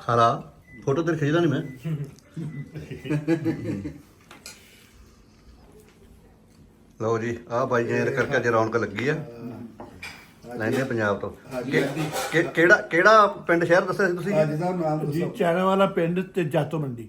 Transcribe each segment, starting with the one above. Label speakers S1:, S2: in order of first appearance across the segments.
S1: ਹਰਾ ਫੋਟੋ ਤੇ ਖਿੱਚਦਾ ਨਹੀਂ ਮੈਂ। ਲਓ ਜੀ ਆਹ ਬਾਈ ਜੀ ਨੇ ਕਰਕੇ ਅੱਜ ਰੌਣਕ ਲੱਗੀ ਆ। ਲੈਂਦੇ ਪੰਜਾਬ ਤੋਂ। ਕਿ- ਕਿ- ਕਿਹੜਾ ਕਿਹੜਾ ਪਿੰਡ ਸ਼ਹਿਰ ਦੱਸਿਆ ਸੀ ਤੁਸੀਂ?
S2: ਅੱਜ ਦਾ ਨਾਮ
S3: ਜੀ
S2: ਦੱਸੋ।
S3: ਚੈਨਾ ਵਾਲਾ ਪਿੰਡ ਤੇ ਜਾਤੋ ਮੰਡੀ।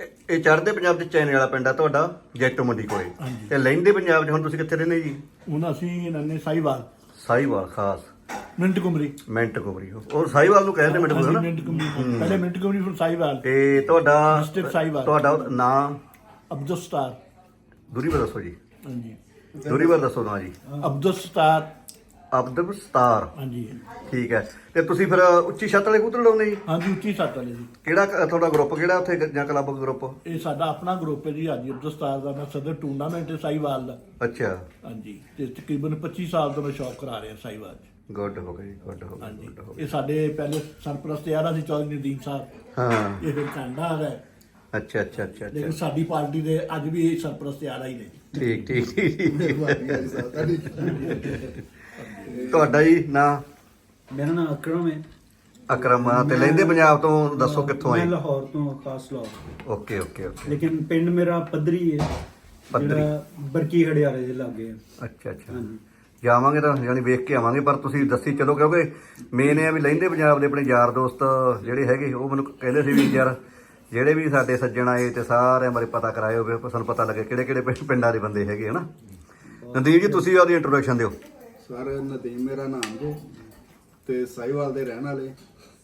S1: ਇਹ- ਇਹ ਚੜ੍ਹਦੇ ਪੰਜਾਬ ਦੇ ਚੈਨੇ ਵਾਲਾ ਪਿੰਡ ਆ ਤੁਹਾਡਾ ਜੈਟੋ ਮੰਡੀ ਕੋਲੇ। ਤੇ ਲੈਂਦੇ ਪੰਜਾਬ 'ਚ ਹੁਣ ਤੁਸੀਂ ਕਿੱਥੇ ਰਹਿੰਦੇ ਜੀ?
S3: ਹੁਣ ਅਸੀਂ ਨੰਨੇ ਸਾਈਵਾਲ
S1: ਸਾਈਵਾਲ ਖਾਸ।
S3: Montgomery.
S1: Montgomery. ਉਹ ਸਾਈਵਾਲ ਨੂੰ ਕਹਿੰਦੇ ਮਿੰਟ ਕੁਮਰੀ
S3: ਹਾਂਜੀ
S1: ਨਾ
S3: ਮਿੰਟ ਕੁਮਰੀ ਪਹਿਲੇ ਮਿੰਟ ਕੁਮਰੀ ਫਿਰ ਸਾਈਵਾਲ
S1: ਤੇ ਤੁਹਾਡਾ
S3: District ਸਾਹੀਵਾਲ।
S1: ਤੁਹਾਡਾ ਨਾਂ?
S3: ਅਬਦੁਲ ਸਟਾਰ
S1: ਦੂਰੀ ਬਾਰ ਦੱਸੋ ਜੀ।
S3: ਹਾਂਜੀ।
S1: ਦੂਰੀ ਬਾਰ ਦੱਸੋ ਨਾਂ ਜੀ।
S3: ਅਬਦੁਲ ਸਟਾਰ
S1: ਅਬਦੁਲ ਸਤਾਰ।
S3: ਹਾਂਜੀ।
S1: ਠੀਕ ਹੈ। ਤੇ ਤੁਸੀਂ ਫਿਰ ਉੱਚੀ ਛੱਤ ਵਾਲੇ ਕਬੂਤਰ ਲਾਉਂਦੇ ਜੀ?
S3: ਹਾਂਜੀ ਉੱਚੀ ਸੱਤ ਵਾਲੇ ਜੀ।
S1: ਕਿਹੜਾ ਕ- ਤੁਹਾਡਾ ਗਰੁੱਪ ਕਿਹੜਾ ਉੱਥੇ ਗ- ਜਾਂ ਕਲੱਬ ਗਰੁੱਪ
S3: ਇਹ ਸਾਡਾ ਆਪਣਾ ਗਰੁੱਪ ਹੈ ਜੀ ਹਾਂਜੀ ਅਬਦੁਲ ਦਾ ਮੈਂ ਸਦਰ ਟੂਰਨਾਮੈਂਟ ਹੈ ਸਾਈਵਾਲ ਦਾ।
S1: ਅੱਛਾ।
S3: ਹਾਂਜੀ। ਤੇ ਤਕਰੀਬਨ 25 ਸਾਲ ਤੋਂ ਮੈਂ ਸ਼ੌਪ ਕਰਾ ਰਿਹਾ ਸਾਈਵਾਲ 'ਚ।
S1: ਗੁੱਡ ਹੋ ਜੀ ਗੁੱਡ ਹੋ ਗਿਆ
S3: ਹਾਂਜੀ
S1: good ਹੋ ਗਿਆ
S3: ਇਹ ਸਾਡੇ ਪਹਿਲੇ ਸਰਪ੍ਰਸਤ ਯਾਰਾ ਸੀ ਚੌਧਰੀ ਨਦੀਮ ਸਾਹਿਬ।
S1: ਹਾਂ।
S3: ਇਹ ਫਿਰ ਕੈਨੇਡਾ ਆ ਗਏ।
S1: ਅੱਛਾ ਅੱਛਾ ਅੱਛਾ
S3: ਲੇਕਿਨ
S1: ਅੱਛਾ
S3: ਸਾਡੀ ਪਾਰਟੀ ਦੇ ਅੱਜ ਵੀ ਇਹ ਸਰਪ੍ਰਸਤ ਯਾਰਾ ਹੀ ਨੇ।
S1: ਠੀਕ ਠੀਕ। ਠੀਕ
S2: ਤੁਹਾਡੀ
S1: ਤੁਹਾਡਾ ਜੀ ਨਾਂ?
S4: ਮੇਰਾ ਨਾਮ ਅਕਰਮ ਹੈ।
S1: ਅਕਰਮ ਆ ਤੇ ਲੈਂਦੇ ਪੰਜਾਬ ਤੋਂ ਦੱਸੋ ਕਿੱਥੋਂ
S4: ਮੈਂ
S1: ਆਏ
S4: ਲਾਹੌਰ ਤੋਂ ਖਾਸ ਲਾਹੌਰ।
S1: Okay okay okay.
S4: ਲੇਕਿਨ ਪਿੰਡ ਮੇਰਾ ਪੱਧਰੀ ਹੈ।
S1: ਪੱਧਰੀ।
S4: ਜਿਹੜਾ ਬਰਕੀ ਹੜਿਆਲੇ ਦੇ ਲਾਗੇ ਹੈ।
S1: ਅੱਛਾ ਅੱਛਾ।
S4: ਹਾਂਜੀ।
S1: ਜਾਵਾਂਗੇ ਤਾਂ ਯਾਨੀ ਵੇਖ ਕੇ ਆਵਾਂਗੇ, ਪਰ ਤੁਸੀਂ ਦੱਸੀ ਚਲੋ, ਕਿਉਂਕਿ ਮੇਨ ਇਹ ਆ ਵੀ ਲੈਂਦੇ ਪੰਜਾਬ ਦੇ ਆਪਣੇ ਯਾਰ ਦੋਸਤ ਜਿਹੜੇ ਹੈਗੇ, ਉਹ ਮੈਨੂੰ ਕਹਿੰਦੇ ਸੀ ਵੀ ਯਾਰ ਜਿਹੜੇ ਵੀ ਸਾਡੇ ਸੱਜਣ ਆਏ ਤੇ ਸਾਰਿਆਂ ਬਾਰੇ ਪਤਾ ਕਰਾਏ ਵੀ ਸਾਨੂੰ ਪਤਾ ਲੱਗੇ ਕਿਹੜੇ ਕਿਹੜੇ ਪਿੰਡਾਂ ਦੇ ਬੰਦੇ ਹੈਗੇ, ਹਨਾ? ਨਦੀਪ ਜੀ, ਤੁਸੀਂ ਆਪਦੀ ਇੰਟਰੋਡਕਸ਼ਨ ਦਿਓ।
S2: ਸਰ ਨਦੀਪ ਮੇਰਾ ਨਾਮ ਜੀ, ਤੇ ਸਾਈਵਾਲ ਦੇ ਰਹਿਣ ਵਾਲੇ,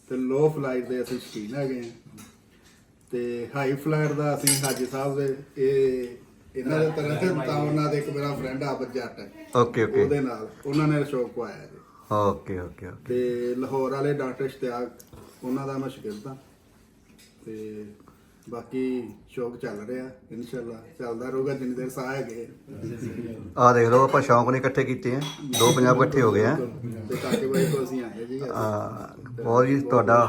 S2: ਤੇ ਲੋ ਫਲਾਈਟ ਦੇ ਅਸੀਂ ਸ਼ਕੀਨ ਹੈਗੇ ਹਾਂ ਤੇ ਹਾਈ ਫਲਾਈਟ ਦਾ ਅਸੀਂ ਹਾਜੀ ਸਾਹਿਬ ਦੇ, ਇਹ ਇਹਨਾਂ ਦੇ ਤਰ੍ਹਾਂ ਤੇ ਤਾਂ ਉਹਨਾਂ ਦੇ ਇੱਕ ਮੇਰਾ ਫਰੈਂਡ ਆ ਜੱਟ ਹੈ
S1: ਓਕੇ ਓਕੇ
S2: ਉਹਦੇ ਨਾਲ ਉਹਨਾਂ ਨੇ ਸ਼ੌਕ ਪਾਇਆ ਜੀ।
S1: ਓਕੇ ਓਕੇ ਓਕੇ
S2: ਤੇ ਲਾਹੌਰ ਵਾਲੇ ਡਾਕਟਰ ਇਸ਼ਤਿਆਕ ਉਹਨਾਂ ਦਾ ਮੈਂ ਸ਼ਾਗਿਰਦ ਹਾਂ ਤੇ ਬਾਕੀ ਸ਼ੌਕ ਚੱਲ ਰਿਹਾ ਇਨਸ਼ਾਅੱਲਾ ਚੱਲਦਾ ਰਹੂਗਾ ਜਿੰਨੀ ਦੇਰ ਸਾਹ ਹੈਗੇ।
S1: ਆ ਦੇਖ ਲਓ ਆਪਾਂ ਸ਼ੌਂਕ ਨੇ ਇਕੱਠੇ ਕੀਤੇ ਆ। ਦੋ ਪੰਜਾਬ ਇਕੱਠੇ ਹੋ ਗਏ ਆ।
S2: ਤੇ ਕਾਕੇ ਬਾਈ ਤੋਂ ਅਸੀਂ ਆਏ ਜੀ।
S1: ਆ, ਬਹੁਤ ਜੀ ਤੁਹਾਡਾ।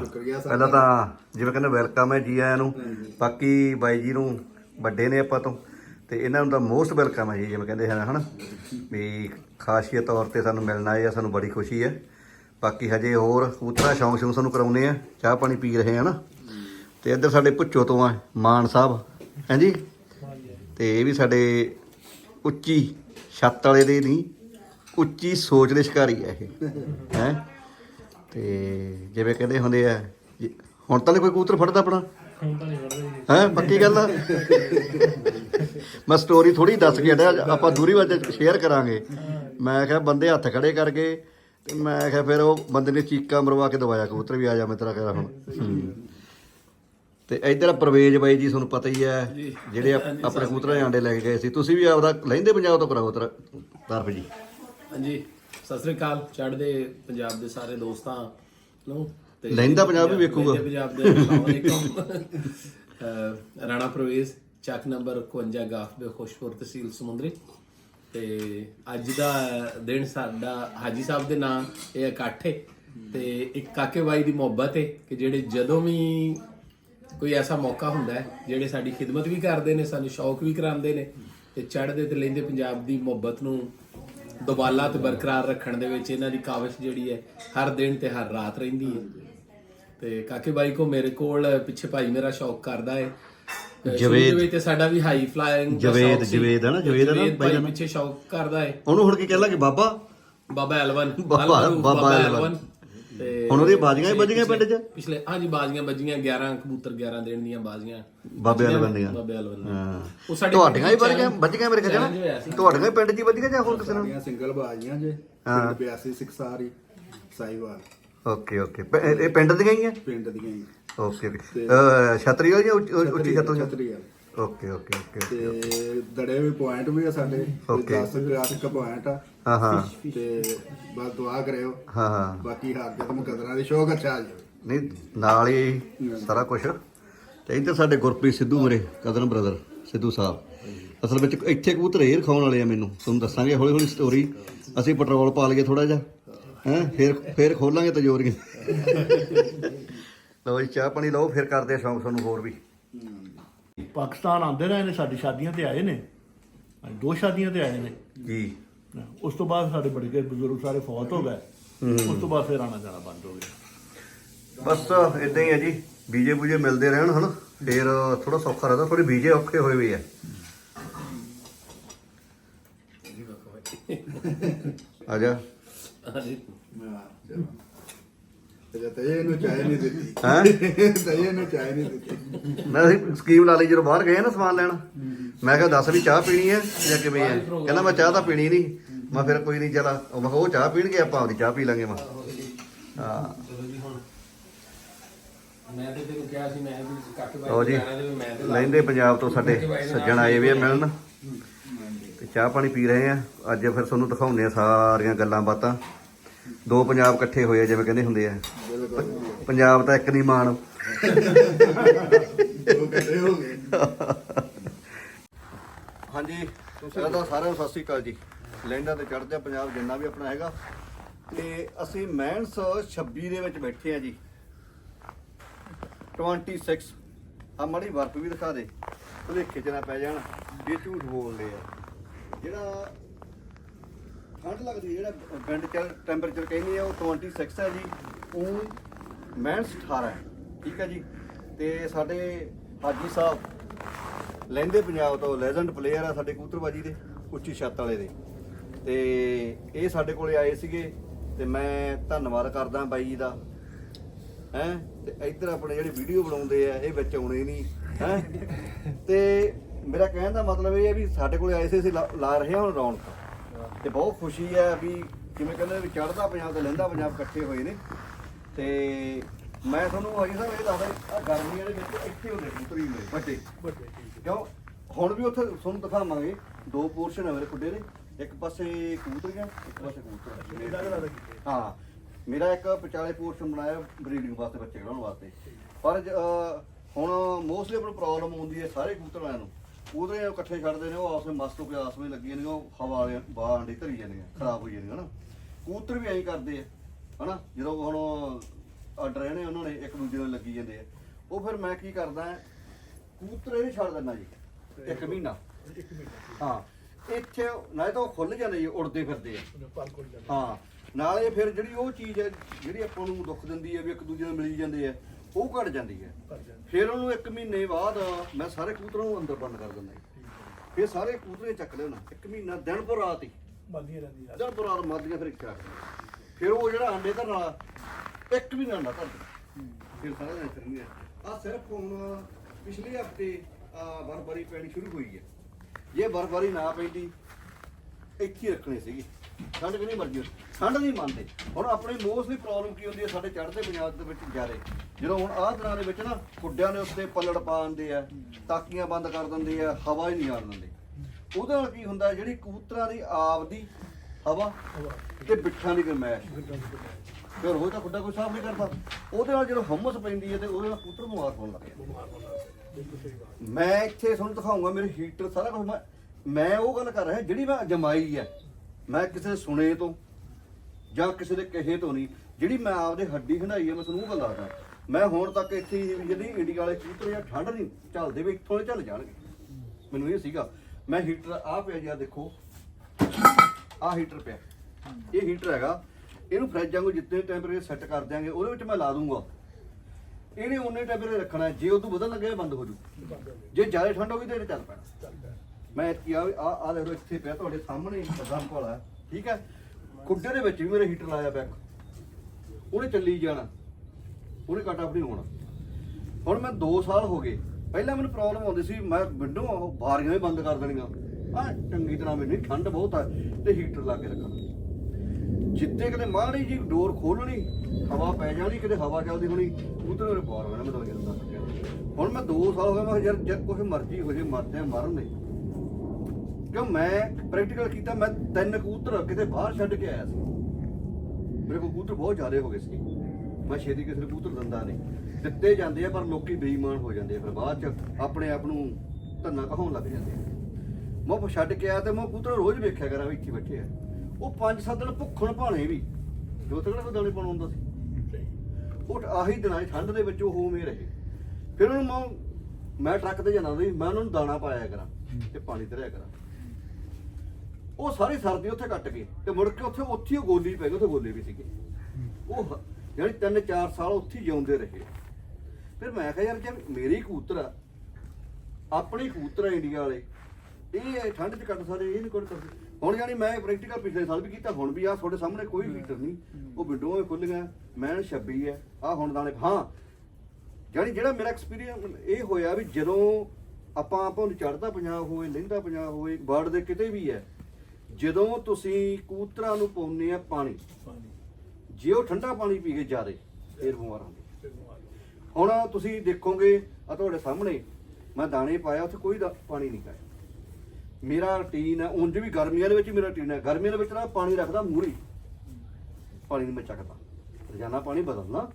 S1: ਪਹਿਲਾਂ ਤਾਂ ਜਿਵੇਂ ਕਹਿੰਦੇ ਵੈਲਕਮ ਹੈ ਜੀ ਆਇਆਂ ਨੂੰ। ਬਾਕੀ ਬਾਈ ਜੀ ਨੂੰ ਵੱਡੇ ਨੇ ਆਪਾਂ ਤੋਂ। ਤੇ ਇਹਨਾਂ ਨੂੰ ਤਾਂ ਮੋਸਟ ਵੈਲਕਮ ਹੈ ਜੀ, ਜਿਵੇਂ ਕਹਿੰਦੇ ਹਨ, ਹਨਾ? ਵੀ ਖਾਸੀਅਤ ਤੌਰ ਤੇ ਸਾਨੂੰ ਮਿਲਣਾ ਹੈ ਸਾਨੂੰ ਬੜੀ ਖੁਸ਼ੀ ਹੈ। ਬਾਕੀ ਹਜੇ ਹੋਰ ਕਬੂਤਰਾ ਸ਼ੌਂਕ ਸ਼ੌਂਕ ਸਾਨੂੰ ਕਰਾਉਨੇ ਆ, ਚਾਹ ਪਾਣੀ ਪੀ ਰਹੇ ਆ ਨਾ ਤੇ ਇੱਧਰ ਸਾਡੇ ਭੁੱਚੋ ਤੋਂ ਆ, ਮਾਨ ਸਾਹਿਬ ਹਾਂਜੀ ਤੇ ਇਹ ਵੀ ਸਾਡੇ ਉੱਚੀ ਛੱਤ ਵਾਲੇ ਦੇ ਨਹੀਂ, ਉੱਚੀ ਸੋਚ ਦੇ ਸ਼ਿਕਾਰੀ ਹੈ ਇਹ, ਹੈ? ਤੇ ਜਿਵੇਂ ਕਹਿੰਦੇ ਹੁੰਦੇ ਆ, ਜੀ- ਹੁਣ ਤਾਂ ਨਹੀਂ ਕੋਈ ਕਬੂਤਰ ਫੜਦਾ ਆਪਣਾ? ਹੁਣ ਤਾਂ ਨਹੀਂ ਫੜਦਾ ਹੈ ਪੱਕੀ ਗੱਲ ਆ? ਮੈਂ ਸਟੋਰੀ ਥੋੜੀ ਦੱਸ ਕੇ ਹਟਿਆ ਆਪਾਂ ਦੂਰੀ ਵਾਜੇ ਸ਼ੇਅਰ ਕਰਾਂਗੇ। ਮੈਂ ਕਿਹਾ ਬੰਦੇ ਹੱਥ ਖੜੇ ਕਰਕੇ ਤੇ ਮੈਂ ਕਿਹਾ ਫਿਰ ਉਹ ਬੰਦੇ ਨੇ ਚੀਕਾਂ ਮਰਵਾ ਕੇ ਦਵਾਇਆ ਕਬੂਤਰ ਵੀ ਆ ਜਾ ਮਿੱਤਰਾ ਕਰਾ ਹੁਣ। ਹੂੰ। ਤੇ ਇੱਧਰ ਪ੍ਰਵੇਜ ਬਾਈ ਜੀ ਤੁਹਾਨੂੰ ਪਤਾ ਹੀ ਹੈ ਜਿਹੜੇ ਆਪ- ਆਪਣੇ ਕਬੂਤਰਾਂ ਦੇ ਆਂਡੇ ਲੈ ਕੇ ਗਏ ਸੀ। ਤੁਸੀਂ ਵੀ ਆਪਦਾ ਲੈਂਦੇ ਪੰਜਾਬ ਤੋਂ ਕਰਾਓ ਤਰ ਤਰਫ ਜੀ।
S5: ਹਾਂਜੀ ਸਤਿ ਸ੍ਰੀ ਅਕਾਲ। ਚੜ੍ਹਦੇ ਪੰਜਾਬ ਦੇ ਸਾਰੇ ਦੋਸਤਾਂ ਨੂੰ।
S1: ਲਹਿੰਦਾ ਪੰਜਾਬ ਵੀ ਵੇਖੂਗਾ।
S5: ਪੰਜਾਬ ਦੇ ਅਸਲਾਮ ਅਲੈਕੁਮ ਅਹ ਰਾਣਾ ਪ੍ਰਵੇਸ਼ ਚੱਕ ਨੰਬਰ 51 ਗਾਫ ਦੇ ਖੁਸ਼ਪੁਰ ਤਹਿਸੀਲ ਸਮੁੰਦਰੀ। ਤੇ ਅੱਜ ਦਾ ਦਿਨ ਸਾਡਾ ਹਾਜੀ ਸਾਹਿਬ ਦੇ ਨਾਮ ਇਹ ਇਕੱਠ। ਹੈ ਤੇ ਇੱਕ ਕਾਕੇ ਬਾਈ ਦੀ ਮੁਹੱਬਤ ਹੈ ਕਿ ਜਿਹੜੇ ਜਦੋਂ ਵੀ ਕੋਈ ਐਸਾ ਮੌਕਾ ਹੁੰਦਾ ਹੈ ਜਿਹੜੇ ਸਾਡੀ ਖਿਦਮਤ ਵੀ ਕਰਦੇ ਨੇ ਸਾਨੂੰ ਸ਼ੌਕ ਵੀ ਕਰਾਉਂਦੇ ਨੇ ਤੇ ਚੜ੍ਹਦੇ ਤੇ ਲੈਂਦੇ ਪੰਜਾਬ ਦੀ ਮੁਹੱਬਤ ਨੂੰ ਦੁਬਾਲਾ ਤੇ ਬਰਕਰਾਰ ਰੱਖਣ ਦੇ ਵਿੱਚ ਇਹਨਾਂ ਦੀ ਕਾਵਿਸ਼ ਜਿਹੜੀ ਹੈ ਹਰ ਦਿਨ ਤੇ ਹਰ ਰਾਤ ਰਹਿੰਦੀ ਹੈ। ਤੇ ਕਾਕੇ ਬਾਈ ਕੋ ਮੇਰੇ ਕੋਲ ਪਿੱਛੇ ਭਾਈ ਮੇਰਾ ਸ਼ੌਕ ਕਰਦਾ ਹੈ
S1: ਜਵੇਦ।
S5: ਵਿੱਚ ਤੇ ਸਾਡਾ ਵੀ ਹਾਈ ਫਲਾਈਂਗ
S1: ਜਵੇਦ- ਜਵੇਦ ਹੈ ਨਾ, ਜਵੇਦ ਹੈ ਨਾ,
S5: ਭਾਈ
S1: ਦਾ?
S5: ਪਿੱਛੇ ਸ਼ੌਕ ਕਰਦਾ ਹੈ
S1: ਉਹਨੂੰ ਹੁਣ ਕੀ ਕਹਿ ਲਾਂਗੇ ਬਾਬਾ
S5: ਬਾਬਾ ਐਲਵਨ
S1: ਬਾਬਾ- ਐਲਵਨ।
S5: ਤੇ
S1: ਹੁਣ ਉਹਦੀਆਂ ਬਾਜ਼ੀਆਂ ਹੀ ਵੱਜੀਆਂ ਪਿੰਡ 'ਚ?
S5: ਪਿਛਲੇ ਹਾਂਜੀ ਬਾਜ਼ੀਆਂ ਵੱਜੀਆਂ 11 ਕਬੂਤਰ 11 ਦੇਣ ਦੀਆਂ ਬਾਜ਼ੀਆਂ
S1: ਬਾਬੇ ਐਲਵਨ ਦੀਆਂ।
S5: ਬਾਬੇ ਐਲਵਨ।
S1: ਹਾਂ
S5: ਉਹ ਸਾਡੇ
S1: ਤੁਹਾਡੀਆਂ ਹੀ ਵੱਜੀਆਂ ਵੱਜੀਆਂ ਮੇਰੇ ਖਿਆਲ। ਤੁਹਾਡੀਆਂ ਹੀ ਪਿੰਡ 'ਚ ਹੀ ਵੱਜੀਆਂ ਜਾਂ ਹੋਰ ਕਿਸੇ ਨਾਲ
S2: ਸਿੰਗਲ ਬਾਜ਼ੀਆਂ ਜੇ। ਪਿੰਡ 82 ਸਿਕਸਾਰੀ ਸਾਈਵਾਲ
S1: ਓਕੇ ਓਕੇ ਪ- ਇਹ ਇਹ ਪਿੰਡ ਦੀਆਂ ਹੀ ਆ?
S2: ਪਿੰਡ ਦੀਆਂ ਹੀ
S1: ਓਕੇ ਓਕੇ ਅਹ, ਛਤਰੀ ਵਾਲੀ ਜਾਂ ਉੱਚੀ ਉੱਚੀ ਛਤਰੀ
S2: ਛਤਰੀ ਵਾਲੀ।
S1: ਓਕੇ ਓਕੇ ਓਕੇ
S2: ਤੇ ਦੜੇ ਵੀ ਪੁਆਇੰਟ ਵੀ ਆ ਸਾਡੇ।
S1: Okay.
S2: 10 ਗ੍ਰਾਫਿਕ ਪੁਆਇੰਟ ਆ।
S1: ਹਾਂ ਹਾਂ।
S2: ਤੇ ਬਸ ਦੁਆ ਕਰਿਓ।
S1: ਹਾਂ ਹਾਂ।
S2: ਬਾਕੀ ਹਾਰ ਜਿੱਤ ਮੁਕਦਰਾਂ ਦੀ ਸ਼ੌਕ ਅੱਛਾ ਆ ਜਾਵੇ
S1: ਨਹੀਂ ਨਾਲ ਹੀ ਸਾਰਾ ਕੁਝ ਤੇ ਇੱਧਰ ਸਾਡੇ ਗੁਰਪ੍ਰੀਤ ਸਿੱਧੂ ਮੇਰੇ ਕਜ਼ਨ ਬ੍ਰਦਰ ਸਿੱਧੂ ਸਾਹਿਬ। ਅਸਲ ਵਿੱਚ ਇੱਥੇ ਕਬੂਤਰ ਏਰ ਖਾਉਣ ਵਾਲੇ ਆ ਮੈਨੂੰ। ਤੁਹਾਨੂੰ ਦੱਸਾਂਗੇ ਹੌਲੀ ਹੌਲੀ ਸਟੋਰੀ ਅਸੀਂ ਪੈਟਰੋਲ ਪਾ ਲਈਏ ਥੋੜਾ ਜਿਹਾ। ਹੈ। ਫਿਰ ਫਿਰ ਖੋਲਾਂਗੇ ਤਜੋਰੀਆਂ ਲਓ ਜੀ ਚਾਹ ਪਾਣੀ ਲਓ ਫਿਰ ਕਰਦੇ ਆ ਸ਼ੌਂਕ ਤੁਹਾਨੂੰ ਹੋਰ ਵੀ।
S3: ਪਾਕਿਸਤਾਨ ਆਉਂਦੇ ਰਹੇ ਨੇ ਸਾਡੀ ਸ਼ਾਦੀਆਂ ਤੇ ਆਏ ਨੇ। ਹਾਂਜੀ, ਦੋ ਸ਼ਾਦੀਆਂ ਤੇ ਆਏ ਨੇ।
S1: ਜੀ।
S3: ਉਸ ਤੋਂ ਬਾਅਦ ਸਾਡੇ ਬੜੇ ਗਏ ਬਜ਼ੁਰਗ ਸਾਰੇ ਫੌਤ ਹੋ ਗਏ। ਉਸ ਤੋਂ ਬਾਅਦ ਫਿਰ ਆਣਾ ਜਾਣਾ ਬੰਦ ਹੋ ਗਿਆ।
S1: ਬਸ ਇਦਾਂ ਹੀ ਹੈ ਜੀ ਬੀਜੇ ਬੂਜੇ ਮਿਲਦੇ ਰਹਿਣ ਹਨਾ? ਫੇਰ ਥੋੜਾ ਸੌਖਾ ਰਹਿੰਦਾ ਥੋੜੇ ਬੀਜੇ ਔਖੇ ਹੋਏ ਵੀ ਆ। ਆ ਜਾ।
S5: ਹਾਂਜੀ
S2: ਹਾਂ ਚਲੋ ਤੇ ਤੇ ਇਹਨੂੰ ਚਾਹ ਨਹੀਂ ਦਿੱਤੀ
S1: ਹੈਂ?
S2: ਤੇ ਇਹਨੂੰ ਚਾਹ ਨਹੀਂ ਦਿੱਤੀ
S1: ਮੈਂ ਅਸੀਂ ਸਕੀਮ ਲਾ ਲਈ ਜਦੋਂ ਬਾਹਰ ਗਏ ਨਾ ਸਮਾਨ ਲੈਣ ਮੈਂ ਕਿਹਾ ਦੱਸ ਵੀ ਚਾਹ ਪੀਣੀ ਹੈ ਜਾਂ ਕਿਵੇਂ ਹੈ? ਕਹਿੰਦਾ ਮੈਂ ਚਾਹ ਤਾਂ ਪੀਣੀ ਨਹੀਂ। ਮੈਂ ਫਿਰ ਕੋਈ ਨਹੀਂ ਚਲਾ ਉਹ ਮੈਂ ਕਿਹਾ ਉਹ ਚਾਹ ਪੀਣਗੇ ਆਪਾਂ ਆਪਦੀ ਚਾਹ ਪੀ ਲਾਂਗੇ ਮੈਂ ਹਾਂ।
S5: ਚਲੋ ਜੀ ਹੁਣ। ਮੈਂ ਤੇ ਤੈਨੂੰ ਕਿਹਾ ਸੀ ਮੈਂ ਵੀ ਕੱਟ
S1: ਲਓ
S5: ਬਾਈ
S1: ਜੀ
S5: ਤੇ ਮੈਂ ਤੇ ਲਾ-
S1: ਲੈਂਦੇ ਪੰਜਾਬ ਤੋਂ ਸਾਡੇ ਸੱਜਣ ਆਏ ਵੀ ਆ ਮਿਲਣ। ਚਾਹ ਪਾਣੀ ਪੀ ਰਹੇ ਆ। ਅੱਜ ਫਿਰ ਤੁਹਾਨੂੰ ਦਿਖਾਉਂਦੇ ਆ ਸਾਰੀਆਂ ਗੱਲਾਂ ਬਾਤਾਂ। ਦੋ ਪੰਜਾਬ ਇਕੱਠੇ ਹੋਏ ਆ ਜਿਵੇਂ ਕਹਿੰਦੇ ਹੁੰਦੇ ਆ। ਪੰਜਾਬ ਤਾਂ ਇੱਕ ਨਹੀਂ ਮਾਣ। ਹਾਂਜੀ ਪਹਿਲਾਂ ਤਾਂ ਸਾਰਿਆਂ ਨੂੰ ਸਤਿ ਸ੍ਰੀ ਅਕਾਲ ਜੀ। ਲੈਂਡਾਂ ਤੇ ਚੜ੍ਹਦੇ ਆ ਪੰਜਾਬ ਜਿੰਨਾ ਵੀ ਆਪਣਾ ਹੈਗਾ। ਤੇ ਅਸੀਂ ਮਹਿੰਸ 26 ਦੇ ਵਿੱਚ ਬੈਠੇ ਆ ਜੀ। 26 ਆ ਮੜੀ ਬਰਫ ਵੀ ਦਿਖਾ ਦੇ। ਭੁਲੇਖੇ ਚ ਨਾ ਪੈ ਜਾਣ ਇਹ ਝੂਠ ਬੋਲਦੇ ਆ। ਜਿਹੜਾ ਠੰਡ ਲੱਗਦੀ ਹੈ, ਜਿਹੜਾ ਪਿੰਡ ਚ ਟੈਂਪਰੇਚਰ ਕਹਿੰਦੇ ਆ ਉਹ 26 ਹੈ ਜੀ। ਉਹ ਮਹਿੰਸ 18 ਹੈ ਠੀਕ ਹੈ ਜੀ। ਤੇ ਸਾਡੇ ਹਾਜੀ ਸਾਹਿਬ ਲਹਿੰਦੇ ਪੰਜਾਬ ਤੋਂ ਲੈਜੈਂਡ ਪਲੇਅਰ ਆ ਸਾਡੇ ਕੂਤਰਬਾਜ਼ੀ ਦੇ ਉੱਚੀ ਛੱਤ ਵਾਲੇ ਦੇ। ਤੇ ਇਹ ਸਾਡੇ ਕੋਲੇ ਆਏ ਸੀਗੇ ਤੇ ਮੈਂ ਧੰਨਵਾਦ ਕਰਦਾ ਬਾਈ ਜੀ ਦਾ। ਹੈਂ? ਤੇ ਇੱਧਰ ਆਪਣੇ ਜਿਹੜੇ ਵੀਡੀਓ ਬਣਾਉਂਦੇ ਆ ਇਹ ਵਿੱਚ ਆਉਣੇ ਨਹੀਂ। ਹੈਂ? ਤੇ ਮੇਰਾ ਕਹਿਣ ਦਾ ਮਤਲਬ ਇਹ ਹੈ ਵੀ ਸਾਡੇ ਕੋਲੇ ਆਏ ਸੀ ਅਸੀਂ ਲਾ ਲਾ ਰਹੇ ਹਾਂ ਹੁਣ ਰੌਣਕ। ਤੇ ਬਹੁਤ ਖੁਸ਼ੀ ਹੈ ਵੀ ਜਿਵੇਂ ਕਹਿੰਦੇ ਵੀ ਚੜ੍ਹਦਾ ਪੰਜਾਬ ਤੇ ਲਹਿੰਦਾ ਪੰਜਾਬ ਇਕੱਠੇ ਹੋਏ ਨੇ। ਤੇ ਮੈਂ ਤੁਹਾਨੂੰ ਅਜੀ ਸਾਹਿਬ ਇਹ ਦੱਸਦਾ ਆ ਗਰਮੀਆਂ ਦੇ ਵਿੱਚ ਇੱਥੇ ਹੁੰਦੇ ਕਬੂਤਰੀ ਮੇਰੇ ਵੱਡੇ। ਕਿਉਂ? ਹੁਣ ਵੀ ਉੱਥੇ ਤੁਹਾਨੂੰ ਦਿਖਾਵਾਂਗੇ ਦੋ ਪੋਰਸ਼ਨ ਆ ਮੇਰੇ ਖੁੱਡੇ ਦੇ। ਇੱਕ ਪਾਸੇ ਕਬੂਤਰੀਆਂ ਇੱਕ ਪਾਸੇ ਕਬੂਤਰ ਹਾਂ। ਮੇਰਾ ਇੱਕ ਵਿਚਾਲੇ ਪੋਰਸ਼ਨ ਬਣਾਇਆ ਬਰੀਡਿੰਗ ਵਾਸਤੇ ਬੱਚੇ ਕਢਾਉਣ ਵਾਸਤੇ। ਪਰ ਜ- ਅਹ ਹੁਣ ਮੋਸਟਲੀ ਆਪਣੀ ਪ੍ਰੋਬਲਮ ਆਉਂਦੀ ਹੈ ਸਾਰੇ ਕਬੂਤਰ ਨੂੰ। ਜਿਹੜੇ ਇਕੱਠੇ ਛੱਡਦੇ ਨੇ ਉਹ ਆਪਸ ਵਿੱਚ ਮਸਤ ਹੋ ਕੇ ਆਪਸ ਵਿੱਚ ਲੱਗੀਆਂ ਨੇ ਉਹ ਹਵਾ ਵਾਲੇ ਬਾਹਰ ਅੰਡੇ ਧਰੀ ਜਾਂਦੀਆਂ ਖਰਾਬ ਹੋ ਜਾਂਦੀਆਂ ਹਨਾ। ਕਬੂਤਰ ਵੀ ਐਂ ਕਰਦੇ ਆ ਹਨਾ ਜਦੋਂ ਹੁਣ ਆਰਡਰ ਇਹਨੇ ਉਹਨਾਂ ਨੇ ਇੱਕ ਦੂਜੇ ਨਾਲ ਲੱਗੀ ਜਾਂਦੇ ਆ। ਉਹ ਫਿਰ ਮੈਂ ਕੀ ਕਰਦਾ ਕਬੂਤਰ ਇਹ ਛੱਡ ਦਿੰਦਾ ਜੀ ਇੱਕ ਮਹੀਨਾ। ਹਾਂ ਇੱਥੇ ਨਾ ਤਾਂ ਉਹ ਖੁੱਲ ਜਾਂਦੇ ਜੀ ਉੜਦੇ ਫਿਰਦੇ ਆ। ਹਾਂ ਨਾਲੇ ਫਿਰ ਜਿਹੜੀ ਉਹ ਚੀਜ਼ ਹੈ ਜਿਹੜੀ ਆਪਾਂ ਨੂੰ ਦੁੱਖ ਦਿੰਦੀ ਹੈ ਵੀ ਇੱਕ ਦੂਜੇ ਨਾਲ ਮਿਲੀ ਜਾਂਦੇ ਆ ਉਹ ਘਟ ਜਾਂਦੀ ਹੈ। ਫਿਰ ਉਹਨੂੰ ਇੱਕ ਮਹੀਨੇ ਬਾਅਦ ਮੈਂ ਸਾਰੇ ਕਬੂਤਰਾਂ ਨੂੰ ਅੰਦਰ ਬੰਦ ਕਰ ਦਿੰਦਾ ਜੀ। ਫਿਰ ਸਾਰੇ ਕਬੂਤਰੇ ਚੱਕ ਲਿਆਉਣਾ। ਇੱਕ ਮਹੀਨਾ ਦਿਨ ਪਰ ਰਾਤ ਹੀ। ਦਿਨ ਪਰ ਰਾਤ ਮੱਦੀਆਂ ਫਿਰ ਇੱਕ ਚੱਕ ਫਿਰ ਉਹ ਜਿਹੜਾ ਅੰਡੇ ਧਰਨ ਵਾਲਾ ਇੱਕ ਵੀ ਨਾ ਅੰਡਾ ਧਰਦਾ ਫਿਰ ਸਾਰਾ ਦਿਨ ਚੱਲਣਗੇ ਆ ਸਿਰਫ ਹੁਣ ਪਿਛਲੇ ਹਫ਼ਤੇ ਬਰਫਬਾਰੀ ਪੈਣੀ ਸ਼ੁਰੂ ਹੋਈ ਹੈ। ਜੇ ਬਰਫਬਾਰੀ ਨਾ ਪੈਂਦੀ ਇੱਥੇ ਹੀ ਰੱਖਣੀ ਸੀਗੀ। ਠੰਡ ਕਿ ਨਹੀਂ ਮਰਜ਼ੀ ਠੰਡ ਨਹੀਂ ਮੰਨਦੇ। ਹੁਣ ਆਪਣੀ ਮੋਸਟਲੀ ਪ੍ਰੋਬਲਮ ਕੀ ਹੁੰਦੀ ਹੈ? ਸਾਡੇ ਚੜ੍ਹਦੇ ਪੰਜਾਬ ਦੇ ਵਿੱਚ ਜ਼ਿਆਦੇ। ਜਦੋਂ ਹੁਣ ਆਹ ਤਰ੍ਹਾਂ ਦੇ ਵਿੱਚ ਨਾ ਕੁੱਡਿਆਂ ਦੇ ਉੱਤੇ ਪੱਲੜ ਪਾ ਦਿੰਦੇ ਆ ਤਾਕੀਆਂ ਬੰਦ ਕਰ ਦਿੰਦੇ ਆ, ਹਵਾ ਹੀ ਨਹੀਂ ਆਉਣ ਦਿੰਦੇ। ਉਹਦੇ ਨਾਲ ਕੀ ਹੁੰਦਾ, ਜਿਹੜੀ ਕਬੂਤਰਾਂ ਦੀ ਆਪਦੀ ਹਵਾ ਤੇ ਬਿੱਠਾਂ ਦੀ ਗਰਮੈਸ਼। ਫਿਰ ਉਹ ਤਾਂ ਖੁੱਡਾ ਕੋਈ ਸਾਫ਼ ਨਹੀਂ ਕਰਦਾ। ਉਹਦੇ ਨਾਲ ਜਦੋਂ ਹਮਸ ਪੈਂਦੀ ਹੈ ਤੇ ਉਹਦੇ ਨਾਲ ਕਬੂਤਰ ਬਿਮਾਰ ਹੋਣ ਲੱਗ ਜਾਂਦੇ। ਮੈਂ ਇੱਥੇ ਤੁਹਾਨੂੰ ਦਿਖਾਉਂਗਾ, ਮੇਰੇ ਹੀਟਰ ਸਾਰਾ ਕੁਝ ਮੈਂ ਮੈਂ ਉਹ ਗੱਲ ਕਰ ਰਿਹਾ, ਜਿਹੜੀ ਮੈਂ ਜਮਾਈ ਹੈ, ਮੈਂ ਕਿਸੇ ਸੁਣੇ ਤੋਂ ਜਾਂ ਕਿਸੇ ਦੇ ਕਹੇ ਤੋਂ ਨਹੀਂ। ਜਿਹੜੀ ਮੈਂ ਆਪਦੇ ਹੱਡੀ ਹੰਡਾਈ ਹੈ ਮੈਂ ਤੁਹਾਨੂੰ ਉਹ ਗੱਲ ਦੱਸਦਾ। ਮੈਂ ਹੁਣ ਤੱਕ ਇੱਥੇ ਹੀ ਜਿਹੜੀ ਇੰਡੀਆ ਵਾਲੇ ਕਬੂਤਰ ਜਾਂ ਠੰਡ ਨਹੀਂ ਚੱਲਦੇ ਵੀ, ਇੱਥੋਂ ਦੇ ਚੱਲ ਜਾਣਗੇ। ਮੈਨੂੰ ਇਹ ਸੀਗਾ, ਮੈਂ ਹੀਟਰ ਆ ਪਿਆ ਜੀ, ਆਹ ਦੇਖੋ। ਆ ਹੀਟਰ ਪਿਆ। ਇਹ ਹੀਟਰ ਹੈਗਾ। ਇਹਨੂੰ ਫਰਿੱਜ ਵਾਂਗੂ ਜਿੱਤੇ ਟੈਂਪਰੇਚਰ ਸੈੱਟ ਕਰ ਦਿਆਂਗੇ, ਉਹਦੇ ਵਿੱਚ ਮੈਂ ਲਾ ਦੂੰਗਾ। ਇਹਨੇ ਉਨੇ ਟੈਂਪਰੇਚਰ ਰੱਖਣਾ ਜੇ ਉਦੋਂ ਵਧਣ ਲੱਗਿਆ ਬੰਦ ਹੋ ਜੂ। ਜੇ ਜ਼ਿਆਦਾ ਠੰਡ ਹੋ ਗਈ ਤਾਂ ਚੱਲ ਪੈਣਾ। ਮੈਂ ਕੀ ਆ ਆ ਆ ਦੇਖੋ, ਇੱਥੇ ਪਿਆ ਤੁਹਾਡੇ ਸਾਹਮਣੇ ਐਗਜ਼ਾਮਪਲ ਵਾਲਾ ਠੀਕ ਹੈ? ਖੁੱਡੇ ਦੇ ਵਿੱਚ ਵੀ ਮੇਰੇ ਹੀਟਰ ਲਾਇਆ ਬੈਕ। ਉਹਨੇ ਚੱਲੀ ਜਾਣਾ। ਉਹਨੇ ਕੱਟ ਆਪਣੀ ਹੋਣਾ। ਹੁਣ ਮੈਂ 2 ਸਾਲ ਹੋ ਗਏ। ਪਹਿਲਾਂ ਮੈਨੂੰ ਪ੍ਰੋਬਲਮ ਆਉਂਦੀ ਸੀ, ਮੈਂ ਵਿੰਡੋ ਬਾਰੀਆਂ ਵੀ ਬੰਦ ਕਰ ਦੇਣੀਆਂ। ਆ ਚੰਗੀ ਤਰ੍ਹਾਂ ਮੈਨੂੰ ਠੰਡ ਬਹੁਤ ਆ ਤੇ ਹੀਟਰ ਲਾ ਕੇ ਰੱਖਣਾ ਜਿੱਤੇ ਕਦੇ ਮਾੜੀ ਜੀ ਡੋਰ ਖੋਲਣੀ ਹਵਾ ਪੈ ਜਾਣੀ, ਕਿਤੇ ਹਵਾ ਚੱਲਦੀ ਹੋਣੀ, ਉਧਰ ਮੇਰੇ ਬਾਹਰ ਆਉਣਾ ਮੈਂ ਤਾਂ ਜਾਂਦਾ ਹੁਣ ਮੈਂ 2 ਸਾਲ ਹੋ ਗਏ, ਮੈਂ ਕਿਹਾ ਯਾਰ ਜਦ ਕੁਝ ਮਰਜ਼ੀ ਹੋ ਜੇ ਮਰਦੇ ਮਰਨ ਦੇ। ਕਿਉਂ ਮੈਂ ਪ੍ਰੈਕਟੀਕਲ ਕੀਤਾ, ਮੈਂ ਤਿੰਨ ਕਬੂਤਰ ਕਿਤੇ ਬਾਹਰ ਛੱਡ ਕੇ ਆਇਆ ਸੀ। ਮੇਰੇ ਕੋਲ ਕਬੂਤਰ ਬਹੁਤ ਜ਼ਿਆਦਾ ਹੋ ਗਏ ਸੀ। ਮੈਂ ਛੇਤੀ ਕਿਸੇ ਨੂੰ ਕਬੂਤਰ ਦਿੰਦਾ ਨਹੀਂ। ਦਿੱਤੇ ਜਾਂਦੇ ਆ, ਪਰ ਲੋਕੀ ਬੇਈਮਾਨ ਹੋ ਜਾਂਦੇ ਆ, ਫਿਰ ਬਾਅਦ ਚ ਆਪਣੇ ਆਪ ਨੂੰ ਧੰਨਾ ਕਹਾਉਣ ਲੱਗ ਜਾਂਦੇ ਆ। ਮੈਂ ਛੱਡ ਕੇ ਆਇਆ ਤੇ ਮੈਂ ਕਬੂਤਰ ਰੋਜ਼ ਵੇਖਿਆ ਕਰਾਂ, ਵੀ ਇੱਥੇ ਬੈਠੇ ਆ। ਉਹ ਪੰਜ ਸੱਤ ਦਿਨ ਭੁੱਖਣ ਭਾਣੇ ਵੀ ਜੋ ਤੱਕ ਕੋਈ ਦਾਣੇ ਪਾਉਣ ਹੁੰਦਾ ਸੀ। ਉਹ ਆਹੀ ਦਿਨਾਂ 'ਚ ਠੰਡ ਦੇ ਵਿੱਚ ਉਹ ਉਵੇਂ ਰਹੇ। ਫਿਰ ਉਹਨੂੰ ਮੈਂ ਮੈਂ ਟਰੱਕ ਤੇ ਜਾਂਦਾ ਸੀ, ਮੈਂ ਉਹਨਾਂ ਨੂੰ ਦਾਣਾ ਪਾਇਆ ਕਰਾਂ ਤੇ ਪਾਣੀ ਧਰਿਆ ਕਰਾਂ। ਉਹ ਸਾਰੀ ਸਰਦੀ ਉੱਥੇ ਕੱਟ ਗਏ ਤੇ ਮੁੜ ਕੇ ਉੱਥੇ ਉੱਥੇ ਹੀ ਗੋਲੀ ਪੈ ਗਈ ਉੱਥੇ ਗੋਲੇ ਵੀ ਸੀਗੇ। ਉਹ ਯਾਨੀ 3-4 ਸਾਲ ਉੱਥੇ ਜਿਉਂਦੇ ਰਹੇ। ਫਿਰ ਮੈਂ ਕਿਹਾ ਯਾਰ ਜੇ ਮੇਰੀ ਕਬੂਤਰ ਆ ਆਪਣੀ ਕਬੂਤਰ ਆ ਇੰਡੀਆ ਵਾਲੇ ਇਹ ਠੰਡ 'ਚ ਕੱਢ ਸਕਦੇ ਇਹ ਨਹੀਂ ਕੱਢ ਸਕਦੇ ਹੁਣ ਯਾਨੀ ਮੈਂ ਪ੍ਰੈਕਟੀਕਲ ਪਿਛਲੇ ਸਾਲ ਵੀ ਕੀਤਾ ਹੁਣ ਵੀ ਆ ਤੁਹਾਡੇ ਸਾਹਮਣੇ ਕੋਈ ਫੀਚਰ ਨਹੀਂ। ਉਹ ਵਿੰਡੋਆਂ ਖੁੱਲ ਗਿਆ ਮੈਂ 26 ਹੈ ਆ ਹੁਣ ਦਾਣੇ ਹਾਂ। ਯਾਨੀ ਜਿਹੜਾ ਮੇਰਾ ਐਕਸਪੀਰੀਅੰਸ ਇਹ ਹੋਇਆ ਵੀ ਜਦੋਂ ਆਪਾਂ ਆਪਾਂ ਨੂੰ ਚੜਦਾ ਪੰਜਾਬ ਹੋਵੇ ਲਹਿੰਦਾ ਪੰਜਾਬ ਹੋਵੇ ਵਰਲਡ ਦੇ ਕਿਤੇ ਵੀ ਹੈ ਜਦੋਂ ਤੁਸੀਂ ਕਬੂਤਰਾਂ ਨੂੰ ਪਾਉਂਦੇ ਆ ਪਾਣੀ ਜੇ ਉਹ ਠੰਡਾ ਪਾਣੀ ਪੀ ਕੇ ਜਾਦੇ ਫੇਰ ਬਿਮਾਰ ਹੁੰਦੇ। ਹੁਣ ਤੁਸੀਂ ਦੇਖੋਗੇ ਆ ਤੁਹਾਡੇ ਸਾਹਮਣੇ ਮੈਂ ਦਾਣੇ ਪਾਇਆ ਉੱਥੇ ਕੋਈ ਦਾ ਪਾਣੀ ਨਹੀਂ ਪਾਇਆ। ਮੇਰਾ ਰੁਟੀਨ ਹੈ ਉਂਝ ਵੀ ਗਰਮੀਆਂ ਦੇ ਵਿੱਚ ਮੇਰਾ ਰੁਟੀਨ ਹੈ ਗਰਮੀਆਂ ਦੇ ਵਿੱਚ ਨਾ ਪਾਣੀ ਰੱਖਦਾ ਮੂਰੀ ਪਾਣੀ ਨਹੀਂ ਮੈਂ ਚੱਕਦਾ। ਰੋਜ਼ਾਨਾ ਪਾਣੀ ਬਦਲਣਾ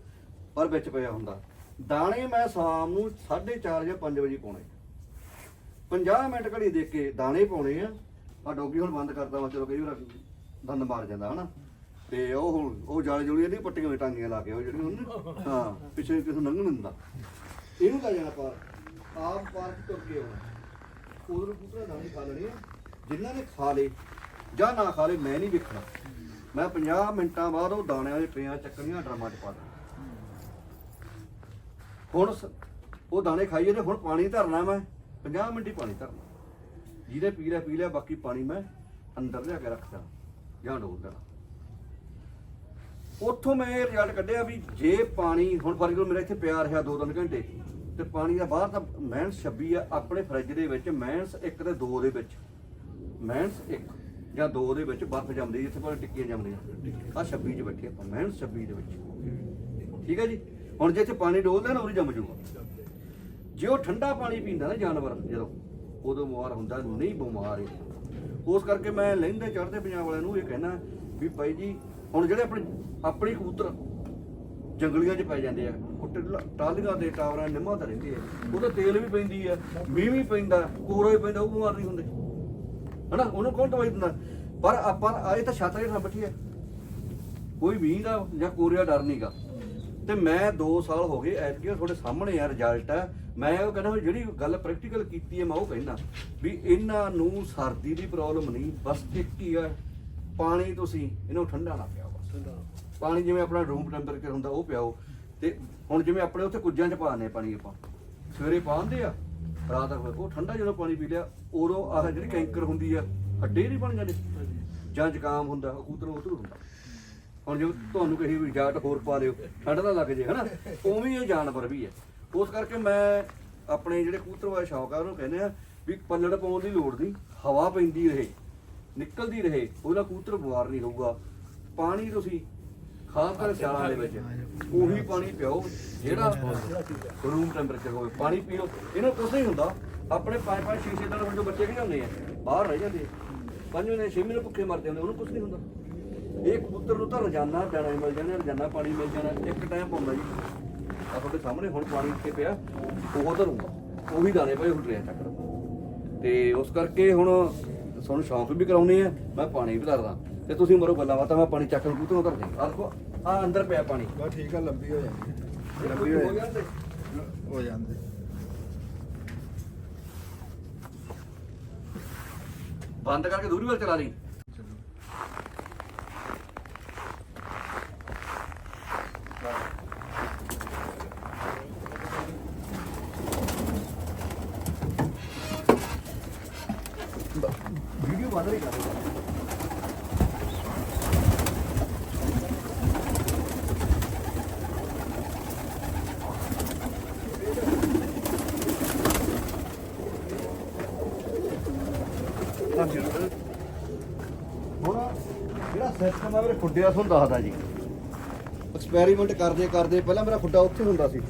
S1: ਪਰ ਵਿੱਚ ਪਿਆ ਹੁੰਦਾ। ਦਾਣੇ ਮੈਂ ਸ਼ਾਮ ਨੂੰ 4:30 ਜਾਂ 5 ਵਜੇ ਪਾਉਣੇ। 50 ਮਿੰਟ ਘੜੀ ਦੇਖ ਕੇ ਦਾਣੇ ਪਾਉਣੇ ਆ। ਆ ਡੋਗੀ ਹੁਣ ਬੰਦ ਕਰਦਾ ਵਾ, ਚਲੋ ਕਈ ਵਾਰ ਦੰਦ ਮਾਰ ਜਾਂਦਾ ਹਨਾ। ਤੇ ਉਹ ਹੁਣ, ਉਹ ਜਾਲੇ ਜੁਲੀ ਨਹੀਂ ਪੱਟੀਆਂ ਵਿੱਚ ਟਾਂਗੀਆਂ ਲਾ ਕੇ ਉਹ ਜਿਹੜੀਆਂ ਹੁਣ, ਹਾਂ, ਪਿੱਛੇ ਕਿਸੇ ਨੂੰ ਲੰਘਣ ਦਿੰਦਾ। ਇਹਨੂੰ ਲੈ ਜਾਣਾ ਪਾਰ ਆਪ ਪਾਰਕ ਤੁਰ ਕੇ ਆਉਣਾ। ਉਧਰ ਕੁਤਰਾ ਦਾਣੇ ਖਾ ਲੈਣੇ ਆ। ਜਿਨ੍ਹਾਂ ਨੇ ਖਾ ਲੇ ਜਾਂ ਨਾ ਖਾ ਲੇ ਮੈਂ ਨਹੀਂ ਵੇਖਣਾ। ਮੈਂ 50 ਮਿੰਟਾਂ ਬਾਅਦ ਉਹ ਦਾਣਿਆਂ ਦੇ ਟਰੇਆਂ, ਚੱਕਣੀਆਂ ਡਰਮਾਂ 'ਚ ਪਾ ਦੇਣਾ ਹੁਣ ਸ- ਉਹ ਦਾਣੇ ਖਾਈਏ ਤੇ ਹੁਣ ਪਾਣੀ ਧਰਨਾ ਮੈਂ। 50 ਮਿੰਟ ਹੀ ਪਾਣੀ ਧਰਨਾ। ਜਿਹਦੇ ਪੀ ਲਿਆ ਪੀ ਲਿਆ, ਬਾਕੀ ਪਾਣੀ ਮੈਂ ਅੰਦਰ ਲਿਆ ਕੇ ਰੱਖਦਾ ਜਾਂ ਡੋਲ ਦੇਣਾ। ਉੱਥੋਂ ਮੈਂ ਇਹ ਰਿਜ਼ਲਟ ਕੱਢਿਆ ਵੀ ਜੇ ਪਾਣੀ, ਹੁਣ ਫਰ ਐਗਜ਼ਾਮਪਲ ਮੇਰਾ ਇੱਥੇ ਪਿਆ ਰਿਹਾ 2-3 ਘੰਟੇ, ਤੇ ਪਾਣੀ ਦਾ ਬਾਹਰ ਤਾਂ ਮੈਂਸ 26 ਆ, ਆਪਣੇ ਫਰਿੱਜ ਦੇ ਵਿੱਚ ਮੈਂਸ 1 ਤੇ 2 ਦੇ ਵਿੱਚ ਮੈਂਸ 1 ਜਾਂ 2 ਦੇ ਵਿੱਚ ਬਰਫ਼ ਜੰਮਦੀ ਜਿੱਥੇ ਪਰ ਟਿੱਕੀਆਂ ਜੰਮਦੀਆਂ। ਆ 26 ਚ ਬੈਠੇ ਆਪਾਂ ਮੈਂਸ 26 ਦੇ ਵਿੱਚ। ਠੀਕ ਹੈ ਜੀ? ਹੁਣ ਜੇ ਇੱਥੇ ਪਾਣੀ ਡੋਲਦਾ ਨਾ ਉਹ ਜੰਮ ਜੂਗਾ। ਜੇ ਉਹ ਠੰਡਾ ਪਾਣੀ ਪੀਂਦਾ ਨਾ ਜਾਨਵਰ ਜਦੋਂ ਉਦੋਂ ਬਿਮਾਰ ਹੁੰਦਾ, ਨਹੀਂ ਬਿਮਾਰ ਇਹ। ਉਸ ਕਰਕੇ ਮੈਂ ਲਹਿੰਦੇ ਚੜ੍ਹਦੇ ਪੰਜਾਬ ਵਾਲਿਆਂ ਨੂੰ ਇਹ ਕਹਿਣਾ ਵੀ ਬਾਈ ਜੀ, ਹੁਣ ਜਿਹੜੇ ਆਪਣੇ ਆਪਣੇ ਕਬੂਤਰ ਜੰਗਲੀਆਂ 'ਚ ਪੈ ਜਾਂਦੇ ਆ, ਉਹ ਟਿੱਲਾ- ਟਾਹਲੀਆਂ ਦੇ ਟਾਵਰਾਂ ਨਿੰਮਾਂ ਤੇ ਰਹਿੰਦੇ ਆ, ਉਹਦਾ ਤੇਲ ਵੀ ਪੈਂਦੀ ਆ, ਮੀਂਹ ਵੀ ਪੈਂਦਾ, ਕੋਰਾ ਵੀ ਪੈਂਦਾ, ਉਹ ਬਿਮਾਰ ਨਹੀਂ ਹੁੰਦੇ। ਹਨਾ? ਉਹਨੂੰ ਕੌਣ ਦਵਾਈ ਦਿੰਦਾ? ਪਰ ਆਪਾਂ ਆਏ ਤਾਂ ਛਾਤਰੇ ਨਾਲ ਬੈਠੀ ਆ। ਕੋਈ ਮੀਂਹ ਦਾ ਜਾਂ ਕੋਰੇ ਦਾ ਡਰ ਨਹੀਂਗਾ ਤੇ ਮੈਂ 2 ਸਾਲ ਹੋ ਗਏ ਐਤਕੀ ਤੁਹਾਡੇ ਸਾਹਮਣੇ ਆ ਰਿਜ਼ਲਟ ਹੈ ਮੈਂ ਉਹ ਕਹਿੰਦਾ ਵੀ ਜਿਹੜੀ ਗੱਲ ਪ੍ਰੈਕਟੀਕਲ ਕੀਤੀ ਹੈ ਮੈਂ ਉਹ ਕਹਿੰਦਾ ਵੀ ਇਹਨਾਂ ਨੂੰ ਸਰਦੀ ਦੀ ਪ੍ਰੋਬਲਮ ਨਹੀਂ ਬਸ ਇੱਕ ਹੀ ਹੈ ਪਾਣੀ ਤੁਸੀਂ ਇਹਨੂੰ ਠੰਡਾ ਨਾ ਪਿਆਓ ਬਸ। ਪਾਣੀ ਜਿਵੇਂ ਆਪਣਾ ਰੂਮ ਟੈਂਪਰੇਚਰ ਹੁੰਦਾ ਉਹ ਪਿਆਓ। ਤੇ ਹੁਣ ਜਿਵੇਂ ਆਪਣੇ ਉੱਥੇ ਕੁੱਜਾਂ 'ਚ ਪਾਉਂਦੇ ਪਾਣੀ ਆਪਾਂ। ਸਵੇਰੇ ਪਾਉਂਦੇ ਆ ਰਾਤ ਤੱਕ ਉਹ ਠੰਡਾ ਜਦੋਂ ਪਾਣੀ ਪੀ ਲਿਆ ਉਦੋਂ ਆਹ ਜਿਹੜੀ ਕੈਂਕਰ ਹੁੰਦੀ ਆ ਹੱਡੇ ਨਹੀਂ ਬਣ ਜਾਂਦੇ। ਜਾਂ ਜ਼ੁਕਾਮ ਹੁੰਦਾ ਉਹ ਕੂਤਰ ਉਧਰ ਹੁੰਦਾ। ਹੁਣ ਜੇ ਤੁਹਾਨੂੰ ਕਹੀ ਵੀ ਜਾਟ ਹੋਰ ਪਾ ਲਿਓ ਠੰਡ ਨਾ ਲੱਗ ਜੇ, ਹਨਾ? ਉਵੇਂ ਉਹ ਜਾਨਵਰ ਵੀ ਹੈ। ਉਸ ਕਰਕੇ ਮੈਂ ਆਪਣੇ ਜਿਹੜੇ ਕਬੂਤਰ ਵਾਲੇ ਸ਼ੌਕ ਆ, ਉਹਨੂੰ ਕਹਿੰਦੇ ਆ ਵੀ ਪੱਲੜ ਪਾਉਣ ਦੀ ਲੋੜ ਨਹੀਂ, ਹਵਾ ਪੈਂਦੀ ਰਹੇ, ਨਿਕਲਦੀ ਰਹੇ, ਉਹਦਾ ਕਬੂਤਰ ਬਿਮਾਰ ਨਹੀਂ ਹੋਊਗਾ। ਪਾਣੀ ਤੁਸੀਂ ਖਾਸ ਕਰ ਸਿਆਲਾਂ ਦੇ ਵਿੱਚ, ਉਹੀ ਪਾਣੀ ਪਿਓ ਜਿਹੜਾ ਰੂਮ ਟੈਂਪਰੇਚਰ ਹੋਵੇ, ਪਾਣੀ ਪੀਓ। ਇਹਨਾਂ ਕੁਝ ਨਹੀਂ ਹੁੰਦਾ। ਆਪਣੇ ਪੰਜ ਪੰਜ ਛੇ ਛੇ ਦਿਨ ਹੁਣ ਜੋ ਬੱਚੇ ਕੀ ਹੁੰਦੇ ਆ, ਬਾਹਰ ਰਹਿ ਜਾਂਦੇ ਪੰਜ ਮਹੀਨੇ ਛੇ ਮਹੀਨੇ ਭੁੱਖੇ ਮਰ ਜਾਂਦੇ ਉਹਨੂੰ ਕੁਝ ਨਹੀਂ ਹੁੰਦਾ। ਇਹ ਕਬੂਤਰ ਨੂੰ ਤਾਂ ਰੋਜ਼ਾਨਾ ਦਾਣਾ ਮਿਲ ਜਾਣਾ ਰੋਜ਼ਾਨਾ ਪਾਣੀ ਮਿਲ ਜਾਣਾ ਇੱਕ ਟਾਈਮ ਪਾਉਂਦਾ ਜੀ। ਆ ਤੁਹਾਡੇ ਸਾਹਮਣੇ ਹੁਣ ਪਾਣੀ ਇੱਥੇ ਪਿਆ ਉਹ ਧਰੂਗਾ ਉਹੀ ਦਾਣੇ ਪਏ ਹੁਣ ਟਰੇਨ ਚੱਕਰ ਤੇ ਉਸ ਕਰਕੇ ਹੁਣ ਤੁਹਾਨੂੰ ਸ਼ੌਂਕ ਵੀ ਕਰਾਉਣੇ ਆ ਮੈਂ ਪਾਣੀ ਵੀ ਧਰਦਾ। ਤੇ ਤੁਸੀਂ ਮਰੋ ਗੱਲਾਂ ਬਾਤਾਂ ਮੈਂ ਪਾਣੀ ਚੱਕ ਨੂੰ ਧਰ ਦੇ ਆ ਦੇਖੋ ਆ ਅੰਦਰ ਪਿਆ ਪਾਣੀ।
S2: ਬਸ ਠੀਕ ਆ ਲੰਬੀ ਹੋ ਜਾਂਦੀ ਲੰਬੀ ਹੋ ਜਾਂਦੀ ਹੋ ਜਾਂਦੇ।
S1: ਬੰਦ ਕਰਕੇ ਦੂਰੀ ਵੱਲ ਚਲਾ ਲਈ ਵੀਡੀਓ ਬੰਦ ਨਹੀਂ ਕਰ ਹੁਣ ਜਿਹੜਾ ਸਿਸਟਮ ਆ ਮੇਰੇ ਖੁੱਡਿਆ ਤੁਹਾਨੂੰ ਦੱਸਦਾ ਜੀ। ਐਕਸਪੈਰੀਮੈਂਟ ਕਰਦੇ ਕਰਦੇ ਪਹਿਲਾਂ ਮੇਰਾ ਖੁੱਡਾ ਉੱਥੇ ਹੁੰਦਾ ਸੀ।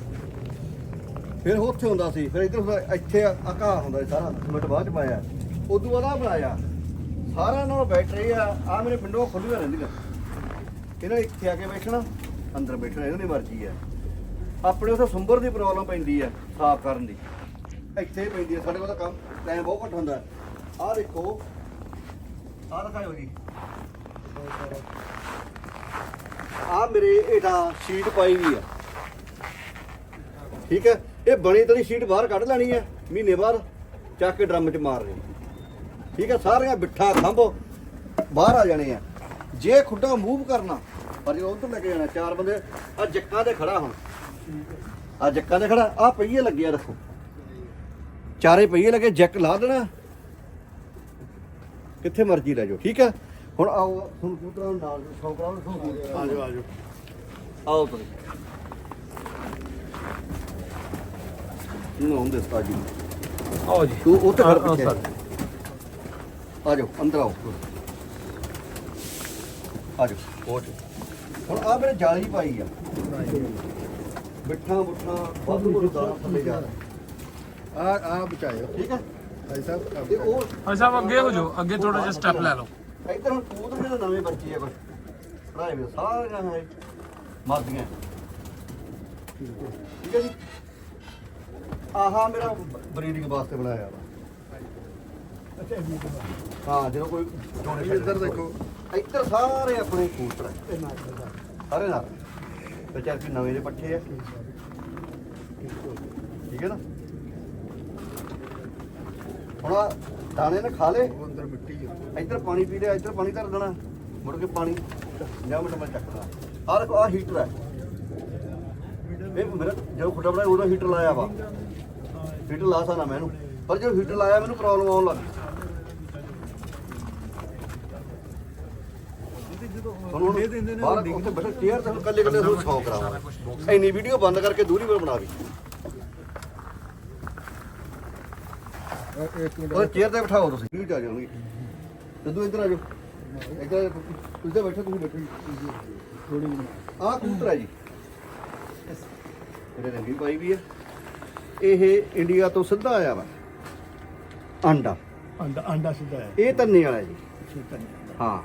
S1: ਫਿਰ ਉਹ ਉੱਥੇ ਹੁੰਦਾ ਸੀ ਫਿਰ ਇੱਧਰ ਇੱਥੇ ਆਕਾ ਹੁੰਦਾ ਸੀ ਸਾਰਾ ਮਿੰਟ ਬਾਅਦ ਚ ਪਾਇਆ ਉਦੋਂ ਬਾਅਦ ਆਹ ਬਣਾਇਆ। ਸਾਰਿਆਂ ਨਾਲੋਂ ਬੈਟਰੀ ਆ ਆ ਮੇਰੇ ਪਿੰਡੋਂ ਖੁੱਲੀਆਂ ਰਹਿੰਦੀਆਂ। ਇਹਨਾਂ ਨੇ ਇੱਥੇ ਆ ਕੇ ਬੈਠਣਾ, ਅੰਦਰ ਬੈਠਣਾ, ਇਹਨਾਂ ਦੀ ਮਰਜ਼ੀ ਆ। ਆਪਣੇ ਉੱਥੇ ਸੁੰਬਰ ਦੀ ਪ੍ਰੋਬਲਮ ਪੈਂਦੀ ਆ, ਸਾਫ਼ ਕਰਨ ਦੀ। ਇੱਥੇ ਹੀ ਪੈਂਦੀ ਆ, ਸਾਡੇ ਕੋਲ ਤਾਂ ਕੰਮ ਟਾਈਮ ਬਹੁਤ ਘੱਟ ਹੁੰਦਾ। ਆਹ ਦੇਖੋ, ਆਹ ਦਿਖਾਇਓ ਜੀ। ਆ ਮੇਰੇ ਇਹਦਾ ਸ਼ੀਟ ਪਾਈ ਵੀ ਆ। ਠੀਕ ਹੈ ਇਹ ਬਣੀ ਤੜੀ ਸ਼ੀਟ ਬਾਹਰ ਕੱਢ ਲੈਣੀ ਹੈ ਮਹੀਨੇ ਬਾਅਦ ਚੱਕ ਕੇ ਡਰਮ 'ਚ ਮਾਰ ਦੇਣੀ। ਠੀਕ ਹੈ ਸਾਰੀਆਂ ਬਿੱਠਾ ਖੰਭ ਬਾਹਰ ਆ ਜਾਣੇ ਆ। ਜੇ ਖੁੱਡਾ ਮੂਵ ਕਰਨਾ ਪਰ ਜਦੋਂ ਉਧਰ ਲੈ ਕੇ ਜਾਣਾ ਚਾਰ ਬੰਦੇ ਆ ਜੱਕਾਂ ਤੇ ਖੜਾ ਹੁਣ। ਆ ਜੱਕਾਂ ਤੇ ਖੜਾ ਆ ਪਹੀਏ ਲੱਗੇ ਆ ਰੱਖੋ ਚਾਰੇ ਪਹੀਏ ਲੱਗੇ ਜੱਕ ਲਾ ਦੇਣਾ। ਕਿੱਥੇ ਮਰਜ਼ੀ ਲੈ ਜਾਓ ਠੀਕ ਹੈ? ਹੁਣ ਆਓ ਤੁਹਾਨੂੰ ਕੂਤਰਾ ਨੂੰ ਨਾਲ ਸ਼ੌਕ ਆਓ ਆ ਜਾਓ ਆ ਜਾਓ। ਆਓ ਤੁਸੀਂ ਨੂੰ ਹੁੰਦੇ ਸਟਾਜੀ
S5: ਆਓ ਜੀ।
S1: ਤੂੰ ਉੱਥੇ
S5: ਆਓ
S1: ਪਿੱਛੇ। ਆ ਜਾਓ ਅੰਦਰ ਆਓ। ਆ ਜਾਓ ਹੋ ਜਾਓ। ਹੁਣ ਆ ਮੇਰੇ ਜਾਲੀ ਪਾਈ ਆ। ਬਿੱਠਾ ਬੁੱਠਾ ਬਹੁਤ ਬੁੱਢਾ ਥੱਲੇ ਜਾ ਰਿਹਾ।
S2: ਆ ਆ ਬਚਾਇਓ।
S1: ਠੀਕ ਹੈ
S2: ਭਾਈ ਸਾਹਿਬ
S1: ਤੇ ਉਹ
S5: ਭਾਈ ਸਾਹਿਬ ਅੱਗੇ ਹੋ ਜਾਓ। ਅੱਗੇ ਥੋੜਾ ਜਿਹਾ ਸਟੈਪ ਲੈ ਲਓ।
S1: ਇੱਧਰ ਹੁਣ ਕੂਦ ਜਿਹੜੇ ਨਵੇਂ ਬੱਚੇ ਆ ਕੁਛ ਪੜਾਏ ਵੇ ਸਾਰੀਆਂ ਹੈ ਮਰਦੀਆਂ ਠੀਕ ਹੈ ਜੀ? ਆਹਾ ਮੇਰਾ ਬਰੀਡਿੰਗ ਵਾਸਤੇ ਬਣਾਇਆ ਵਾ। ਹਾਂ ਜਦੋਂ ਕੋਈ ਜੋੜੇ
S2: ਇੱਧਰ ਦੇਖੋ।
S1: ਇੱਧਰ ਸਾਰੇ ਆਪਣੇ ਕੂਤਰ ਹੈ ਸਾਰੇ ਨਾਲ। ਵਿਚਾਰ ਕਿ ਨਵੇਂ ਦੇ ਪੱਠੇ ਆ। ਠੀਕ ਹੈ ਨਾ? ਹੁਣ ਦਾਣੇ ਨੇ ਖਾ
S2: ਉਹ ਅੰਦਰ ਮਿੱਟੀ
S1: ਇੱਧਰ ਪਾਣੀ ਪੀ ਲਿਆ ਇੱਧਰ ਪਾਣੀ ਧਰ ਦੇਣਾ। ਮੁੜ ਕੇ ਪਾਣੀ ਜਾਂ ਮਿੰਟ ਮੈਂ ਚੱਕਦਾ ਆਹ ਦੇਖੋ ਆਹ ਹੀਟਰ ਹੈ ਇਹ ਮੇਰਾ ਜਦੋਂ ਖੁੱਡਾ ਬਣਾਇਆ ਉਦੋਂ ਹੀਟਰ ਲਾਇਆ ਵਾ। ਹੀਟਰ ਲਾ ਸਕਦਾ ਮੈਂ ਇਹਨੂੰ। ਪਰ ਜਦੋਂ ਹੀਟਰ ਲਾਇਆ ਮੈਨੂੰ ਪ੍ਰੋਬਲਮ ਆਉਣ ਲੱਗ ਹੁਣ ਦੇ ਦਿੰਦੇ ਨੇ ਉੱਥੇ ਬੈਠੇ ਚੇਅਰ ਤੇ ਹੁਣ ਕੱਲੇ ਕੱਲੇ ਨੂੰ ਸੌ ਕਰਾਵਾਂ ਇੰਨੀ ਵੀਡੀਓ ਬੰਦ ਕਰਕੇ ਦੂਰੀ ਪਰ ਬਣਾ ਵੀ
S2: ਇੱਕ ਮਿੰਟ।
S1: ਉਹ ਚੇਅਰ ਤੇ ਬਿਠਾਓ ਤੁਸੀਂ। ਵੀ ਆ ਜਾਓਗੇ ਜਦੋਂ ਇੱਧਰ ਆ ਜਾਓ। ਇੱਧਰ ਤੁਸੀਂ ਤਾਂ ਬੈਠੋ ਤੁਸੀਂ ਬੈਠੋ ਥੋੜੀ ਆਹ ਕਬੂਤਰ ਹੈ ਜੀ। ਇਹਦੇ ਰੰਗੀ ਪਾਈ ਵੀ ਹੈ ਇਹ ਇੰਡੀਆ ਤੋਂ ਸਿੱਧਾ ਆਇਆ ਵਾ। ਆਂਡਾ
S3: ਅੰਡਾ ਅੰਡਾ ਸਿੱਧਾ ਹੈ
S1: ਇਹ ਧੰਨੇ ਵਾਲਾ ਜੀ।
S3: ਹਾਂ।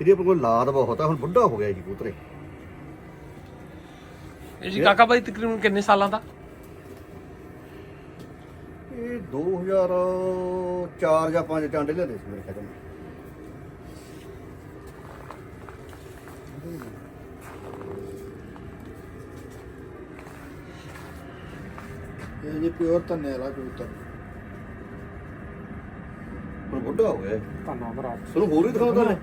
S1: ਇਹਦੀ ਆਪਣੇ ਕੋਲ ਲਾਦ ਬਹੁਤ ਆ ਹੁਣ ਬੁੱਢਾ ਹੋ ਗਿਆ ਜੀ ਕਬੂਤਰੇ।
S5: ਇਹ ਜੀ ਕਾਕਾ ਬਾਈ ਤਕਰੀਬਨ ਕਿੰਨੇ ਸਾਲਾਂ ਦਾ?
S1: ਇਹ 2004 ਜਾਂ 5 ਚਾਂਡੇ ਲਿਆਦੇ ਸੀ ਮੇਰੇ ਖਿਆਲ ਨਾਲ।
S2: ਇਹ ਜੀ ਪਿਓਰ ਧੰਨੇ ਵਾਲਾ ਕਬੂਤਰ।
S1: ਹੁਣ ਬੁੱਢਾ ਹੋ ਗਿਆ।
S4: ਧੰਨਾ ਭਰਾ।
S1: ਤੁਹਾਨੂੰ ਹੋਰ ਹੀ ਦਿਖਾਉਂਦਾ ਨੇ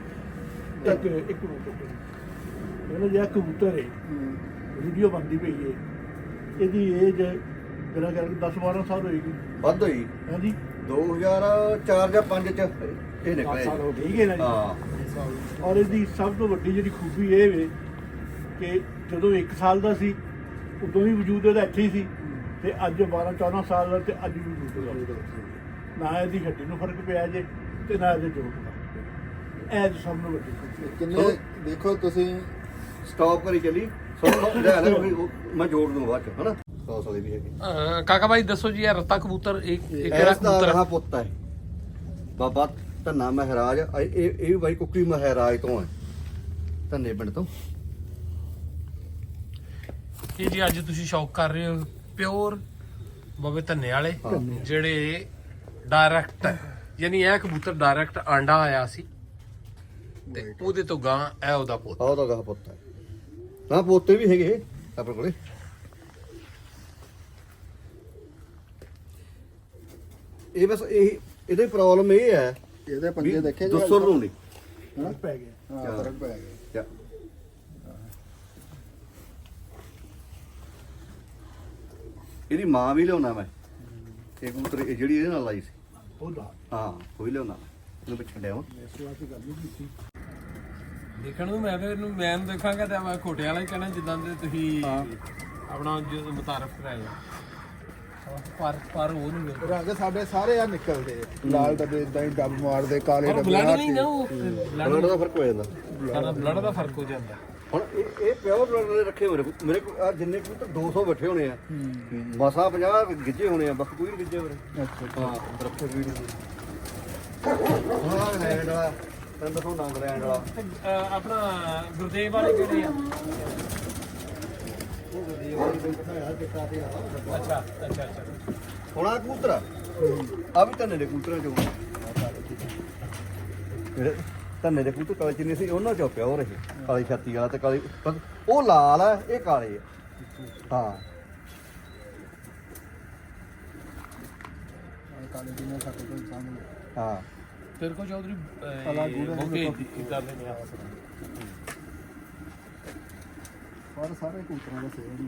S3: ਇੱਕ ਇੱਕ ਮਿੰਟ ਇਹਨਾਂ ਜਿਹੜਾ ਕਬੂਤਰ ਹੈ ਵੀਡੀਓ ਬਣਦੀ ਪਈ ਹੈ। ਇਹਦੀ ਏਜ 10 12 ਸਾਲ ਹੋਏਗੀ।
S1: ਵੱਧ ਹੋਈ।
S3: ਹਾਂਜੀ।
S1: 2004 ਜਾਂ 5 ਚ ਇਹ ਨਿਕਲਿਆ
S3: ਸਾਲ ਹੋ
S1: ਜੀ।
S3: ਗਏ ਠੀਕ ਹੈ ਨਾ ਜੀ?
S1: ਹਾਂ।
S3: ਔਰ ਇਹਦੀ ਸਭ ਤੋਂ ਵੱਡੀ ਜਿਹੜੀ ਖੂਬੀ ਇਹ ਵੇ ਕਿ ਜਦੋਂ 1 ਸਾਲ ਦਾ ਸੀ ਉਦੋਂ ਵੀ ਵਜੂਦ ਇਹਦਾ ਇੱਥੇ ਹੀ ਸੀ ਤੇ ਅੱਜ 12 14 ਸਾਲ ਦਾ ਤੇ ਅੱਜ ਵੀ ਵਜੂਦ ਨਾ ਇਹਦੀ ਹੱਡੀ ਨੂੰ ਫ਼ਰਕ ਪਿਆ ਜੇ ਤੇ ਨਾ ਇਹਦੇ ਜੋੜ। ਇਹ ਤਾਂ ਸਭ ਤੋਂ ਵੱਡੀ ਖੂਬੀ ਹੈ।
S2: ਕਿੰਨੇ ਦੇਖੋ ਤੁਸੀਂ
S1: ਸਟਾਪ ਕਰੀ ਚੱਲੀ। ਸੋ ਲੈ ਲੈ ਕੋਈ ਉਹ- ਮੈਂ ਜੋੜ ਦੂੰ ਬਾਅਦ ਚ ਹਨਾ? 100 ਵਾਲੀ ਵੀ ਹੈਗੀ।
S5: ਅਹ ਕਾਕਾ ਬਾਈ ਦੱਸੋ ਜੀ ਇਹ ਰੱਤਾ ਕਬੂਤਰ ਇਹ ਇਹ ਕਿਹੜਾ
S1: ਇਸ ਦਾ
S5: ਕਬੂਤਰ
S1: ਰਹਾ
S5: ਹੈ
S1: ਪੁੱਤ ਹੈ। ਬਾਬਾ ਧੰਨਾ ਮਹਾਰਾਜ ਇਹ ਇਹ ਇਹ ਵੀ ਬਾਈ ਕੁੱਕੀ ਮਹਾਰਾਜ ਤੋਂ ਹੈ। ਧੰਨੇ ਪਿੰਡ ਤੋਂ।
S5: ਇਹ ਜੀ ਅੱਜ ਤੁਸੀਂ ਸ਼ੌਕ ਕਰ ਰਹੇ ਹੋ ਪਿਓਰ ਬਾਬੇ ਧੰਨੇ ਵਾਲੇ
S1: ਹਾਂ।
S5: ਜਿਹੜੇ ਡਾਇਰੈਕਟ ਯਾਨੀ ਇਹ ਕਬੂਤਰ ਡਾਇਰੈਕਟ ਆਂਡਾ ਆਇਆ ਸੀ। ਤੇ ਉਹਦੇ ਤੋਂ ਗਾਂ ਇਹ ਉਹਦਾ ਪੁੱਤ।
S1: ਆਹ ਉਹਦਾ ਗਾ ਪੁੱਤ ਹੈ। ਨਾ ਪੋਤੇ ਵੀ ਹੈਗੇ ਆਪਣੇ ਕੋਲੇ। ਇਹ ਬਸ ਇਹ ਇਹਦੇ ਪ੍ਰੋਬਲਮ ਇਹ ਹੈ
S2: ਇਹਦੇ ਪੰਜੇ ਦੇਖੇ ਜੀ
S1: ਦੁਸਰ ਨੂੰ ਨਹੀਂ।
S3: ਫ਼ਰਕ ਪੈ ਗਿਆ।
S2: ਹਾਂ ਫ਼ਰਕ ਪੈ ਗਿਆ।
S1: ਕਿਆ? ਇਹਦੀ ਮਾਂ ਵੀ ਲਿਆਉਣਾ ਮੈਂ। ਇਹ ਕਬੂਤਰ ਇਹ ਜਿਹੜੀ ਇਹਦੇ ਨਾਲ ਲਾਈ ਸੀ।
S3: ਉਹਦਾ।
S1: ਹਾਂ ਕੋਈ ਲਿਆਉਣਾ ਮੈਂ। ਇਹਨੂੰ ਪਿੱਛੇ
S3: ਕੀਤੀ
S5: ਦੇਖਣ ਨੂੰ ਮੈਂ ਤੇ ਇਹਨੂੰ ਮੈਂ ਨੂੰ ਦੇਖਾਂਗਾ ਤੇ ਮੈਂ ਖੋਟੇ ਵਾਲਾ ਹੀ ਕਹਿਣਾ ਜਿੱਦਾਂ ਦੇ ਤੁਸੀਂ ਆਪਣਾ ਜੋ ਮੁਤਾਰਫ ਕਰਾਇਆ। ਪਰ ਪਰ ਉਹ ਨਹੀਂ ਮੇਰੇ
S2: ਰੰਗ ਸਾਡੇ ਸਾਰੇ ਆ ਨਿਕਲਦੇ। ਲਾਲ ਡੱਬੇ ਇਦਾਂ ਹੀ ਡੱਬ ਮਾਰਦੇ ਕਾਲੇ ਡੱਬੇ
S5: ਬਲੱਡ ਨਹੀਂ ਨਾ ਉਹ
S1: ਬਲੱਡ ਦਾ ਫ਼ਰਕ ਹੋ ਜਾਂਦਾ।
S5: ਬਲੱਡ ਬਲੱਡ ਦਾ ਫ਼ਰਕ ਹੋ ਜਾਂਦਾ।
S1: ਹੁਣ ਇਹ ਇਹ ਪਿਓਰ ਬਲੱਡ ਦੇ ਰੱਖੇ ਹੋਏ ਨੇ। ਮੇਰੇ ਕੋਲ ਜਿੰਨੇ ਕਬੂਤਰ 200 ਬੈਠੇ ਹੋਣੇ ਆ। ਮਸਾ 50 ਗਿੱਜੇ ਹੋਣੇ ਆ ਬਾਕੀ ਕੋਈ ਨਹੀਂ ਗਿੱਜੇ ਹੋਰੇ
S2: ਅੱਛਾ
S1: ਹਾਂ ਰੱਖੇ ਵੀ ਨਹੀਂ ਹਾਂ। ਲੈਂਡ ਵਾਲਾ ਤੈਨੂੰ ਦੱਸੋ ਨੰਗ ਲੈਂਡ ਵਾਲਾ
S5: ਅਹ ਆਪਣਾ ਗੁਰਦੇਵ ਵਾਲੇ ਕਿਹੜੇ ਆ ਅੱਛਾ ਅੱਛਾ ਅੱਛਾ
S1: ਹੁਣ ਆ ਕਬੂਤਰ ਆ ਆਹ ਵੀ ਧੰਨੇ ਦੇ ਕਬੂਤਰਾਂ ਚੋਂ ਜਿਹੜੇ ਧੰਨੇ ਦੇ ਕਬੂਤਰ ਕਾਲੇ ਚਿੰਨੇ ਸੀ ਉਹਨਾਂ ਚੋਂ ਪਿਓਰ ਇਹ ਕਾਲੀ ਛਾਤੀ ਵਾਲਾ ਤੇ ਕਾਲੀ ਪਰ ਉਹ ਲਾਲ ਆ ਇਹ ਕਾਲੇ ਆ ਹਾਂ
S2: ਕਾਲੇ ਜਿਹਨੇ ਸਾਡੇ ਕੋਲ ਸਾਹਮਣੇ
S1: ਹਾਂ
S5: ਤੇਰੇ ਕੋ ਚੌਧਰੀ ਇਦਾਂ ਦੇ ਨੇ ਆ।
S2: ਪਰ ਸਾਰੇ ਕਬੂਤਰਾਂ ਦਾ ਸੇਮ ਹੀ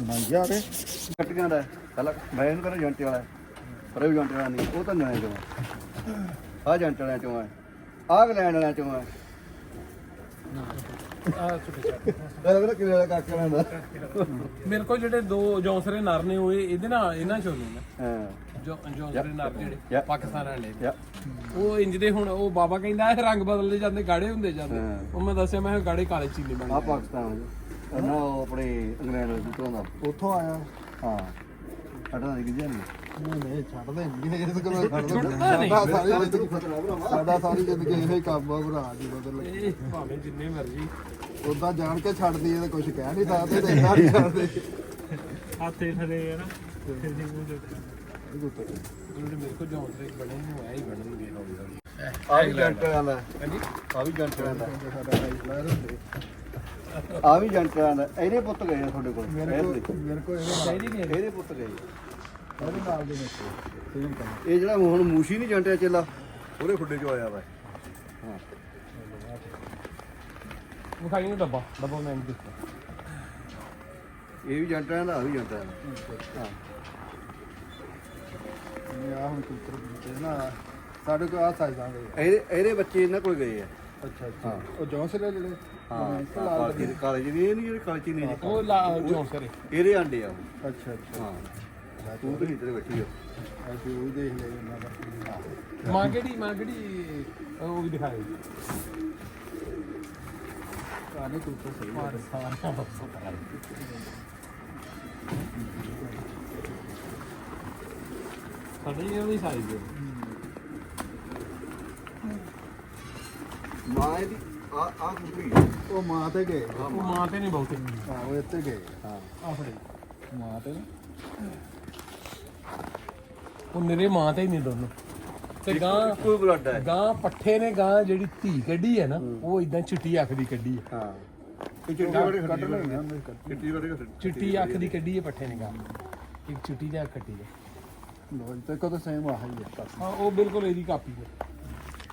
S2: ਮੰਗਿਆ ਰੇ
S1: ਕੱਟੀਆਂ ਦਾ ਪਹਿਲਾਂ ਮੈਂ ਇਹਨੂੰ ਕਹਿੰਦਾ ਜੰਟੇ ਵਾਲਾ ਪਰ ਇਹ ਵੀ ਜੰਟੇ ਵਾਲਾ ਨਹੀਂ ਉਹ ਤਾਂ ਨਿਆਣੇ ਚੋਂ ਆ ਜੰਟੇ ਵਾਲਿਆਂ ਚੋਂ ਆ ਆਹ ਲੈਣ ਵਾਲਿਆਂ ਚੋਂ ਆ। ਇਹ ਲੱਗਦਾ ਕਿਵੇਂ ਵਾਲਾ ਕਾਕੇ ਵਾਲਾ ਦਾ?
S5: ਮੇਰੇ ਕੋਲ ਜਿਹੜੇ ਦੋ ਜੌਂਸਰੇ ਨਰ ਨੇ ਉਹ ਇਹ- ਇਹਦੇ ਨਾਲ ਇਹਨਾਂ ਚੋਂ ਨੇ।
S1: ਹਾਂ।
S5: ਜੋ ਜੌਂਸਰੇ ਨਰ ਜਿਹੜੇ। ਪਾਕਿਸਤਾਨ ਵਾਲੇ
S1: ਯਾ।
S5: ਉਹ ਇੰਜ ਦੇ ਹੁਣ ਉਹ ਬਾਬਾ ਕਹਿੰਦਾ ਇਹ ਰੰਗ ਬਦਲਦੇ ਜਾਂਦੇ ਗਾੜੇ ਹੁੰਦੇ ਜਾਂਦੇ।
S1: ਹਾਂ।
S5: ਉਹ ਮੈਂ ਦੱਸਿਆ ਮੈਂ ਕਿਹਾ ਗਾੜੇ ਕਾਲੇ ਚੀਨੀ ਬਣ
S1: ਆ
S5: ਗਏ
S1: ਪਾਕਿਸਤਾਨ ਜੀ ਨਾ ਉਹ ਆਪਣੇ ਇੰਗਲੈਂਡ ਦੇ ਤੋਂ ਦਾ।
S2: ਉੱਥੋਂ ਆਇਆ।
S1: ਹਾਂ। ਸਾਡਾ ਨਹੀਂ ਗਿਆ ਨਹੀਂ
S2: ਛੱਡਦੇ ਨਹੀਂ ਇਸ ਕੋਲ ਛੱਡਦੇ
S5: ਨਹੀਂ।
S2: ਸਾਰੀ ਜ਼ਿੰਦਗੀ ਸਾਡਾ ਸਾਰੀ ਜ਼ਿੰਦਗੀ ਇਹੋ ਹੀ ਕੰਮ ਆ ਭਰਾ ਜੀ ਬਦਲ
S5: ਇਹ ਭਾਵੇਂ ਜਿੰਨੇ ਮਰਜ਼ੀ।
S2: ਉਦਾਂ ਜਾਣ ਕੇ ਛੱਡਦੀ ਹੈ ਤੇ ਕੁਝ ਕਹਿ ਨਹੀਂ ਸਕਦੇ ਤੇ ਇੰਨਾ ਨਹੀਂ ਕਰਦੇ
S3: ਹੱਥੇ ਥਲੇ ਹੈ ਨਾ ਫਿਰ ਜੀ ਉਹਦੇ
S5: ਜਿਹੜੇ ਮੇਰੇ ਕੋਲ ਜੌਂਸਰੇ ਬਣੇ ਨੇ ਐ ਹੀ ਬਣਨਗੇ ਹੌਲੀ ਹੌਲੀ।
S1: ਆ ਵੀ ਜੰਟਿਆਂ ਦਾ।
S5: ਹਾਂਜੀ?
S1: ਆ ਵੀ ਜੰਟਿਆਂ ਦਾ।
S2: ਸਾਡਾ ਹਾਈ ਫਲਾਇਰ ਹੁੰਦੇ
S1: ਆ ਵੀ ਜੰਟਿਆਂ ਦਾ। ਇਹਦੇ ਪੁੱਤ ਗਏ ਆ ਤੁਹਾਡੇ ਕੋਲ।
S2: ਮੇਰੇ ਕੋਲ ਮੇਰੇ ਕੋਲ ਇਹਦੇ
S1: ਪੁੱਤ ਗਏ।
S2: ਇਹਦੇ ਨਾਲ ਦੇ ਵਿੱਚ। ਸੇਮ ਕੰਮ
S1: ਇਹ ਜਿਹੜਾ ਹੁਣ ਮੂਸ਼ੀ ਨਹੀਂ ਜੰਟਿਆ ਚੇਲਾ ਉਹਦੇ ਖੁੱਡੇ ਚੋਂ ਆਇਆ ਵਾ ਹਾਂ।
S5: ਵਿਖਾਈ ਨੂੰ ਡੱਬਾ ਡੱਬਾ ਮੈਂ ਨਹੀਂ ਦਿੱਤਾ
S1: ਇਹ ਵੀ ਜੰਟਿਆਂ ਦਾ ਆ ਵੀ ਜੰਟਿਆਂ ਦਾ। ਹਾਂ।
S2: ਇਹ ਆ ਹੁਣ ਕੁੱਤਰ ਇਹ ਨਾ ਸਾਡੇ ਕੋਲ ਆ ਸਾਈਜ਼ਾਂ ਦੇ
S1: ਇਹਦੇ ਇਹਦੇ ਬੱਚੇ ਇਹਨਾਂ ਕੋਲ ਗਏ ਆ।
S2: ਅੱਛਾ ਅੱਛਾ। ਉਹ ਜੌਂਸਲੇ ਜਿਹੜੇ?
S1: ਹਾਂ ਕਾਲੇ ਜਿਹੇ- ਕਾਲੇ ਇਹ ਨਹੀਂ ਜਿਹੜੇ ਕਾਲੇ ਚੀਨੀ
S5: ਉਹ ਲਾ ਜੌਂਸਰੇ
S1: ਇਹਦੇ ਆਂਡੇ ਆ ਉਹ।
S2: ਅੱਛਾ ਅੱਛਾ।
S1: ਹਾਂ। ਤੂੰ ਤੇ ਤੇਰੇ ਬੈਠੀ ਆ।
S2: ਅਸੀਂ ਉਹ ਦੇਖ ਲਿਆ ਇਹਨਾਂ ਦਾ।
S5: ਮਾਂ ਕਿਹੜੀ ਮਾਂ ਕਿਹੜੀ ਉਹ ਵੀ ਦਿਖਾਇਓ।
S2: ਕਾਨੇ ਕੁੱਤਰ ਸਹੀ
S5: ਮਾਰ ਸਾਰਾ ਸਾਡੇ ਇਹ ਵੀ ਸਾਈਜ਼ ਹੈ
S1: ਮਾਂ ਇਹਦੀ ਆ ਆ। ਕੁੜੀ
S2: ਉਹ ਮਾਂ ਤੇ ਗਏ।
S5: ਉਹ ਮਾਂ ਤੇ ਨਹੀਂ ਬਹੁਤੇ।
S2: ਹਾਂ ਉਹ ਇੱਥੇ ਗਏ।
S1: ਹਾਂ।
S5: ਆ ਫੜੀ।
S2: ਮਾਂ ਤੇ ਨਾ।
S5: ਉਹ ਮੇਰੇ ਮਾਂ ਤੇ ਹੀ ਨਹੀਂ ਦੋਨੋਂ। ਤੇ ਗਾਂ
S1: ਕੋਈ ਬਲੱਡ ਹੈ।
S5: ਗਾਂ ਪੱਠੇ ਨੇ ਗਾਂ ਜਿਹੜੀ ਧੀ ਕੱਢੀ ਹੈ ਨਾ ਉਹ ਇਦਾਂ ਚਿੱਟੀ ਅੱਖ ਦੀ ਕੱਢੀ ਹੈ।
S1: ਹਾਂ। ਚਿੱਟੀ ਵਾਲੀ
S2: ਕੱਢ ਲੈਣਾ ਉਹਨੇ ਕੱਢ
S1: ਚਿੱਟੀ ਵਾਲੀ ਕੱਢ
S5: ਚਿੱਟੀ ਅੱਖ ਦੀ ਕੱਢੀ ਹੈ ਪੱਠੇ ਨੇ ਗਾਂ। ਇੱਕ ਚਿੱਟੀ ਜਿਹਾ ਕੱਟੀ ਹੈ।
S2: ਲੋ ਤੇ ਕਦੋਂ ਸੇਮ ਆ ਹੀ ਹੈ।
S5: ਹਾਂ ਉਹ ਬਿਲਕੁਲ ਇਹਦੀ ਕਾਪੀ ਹੈ।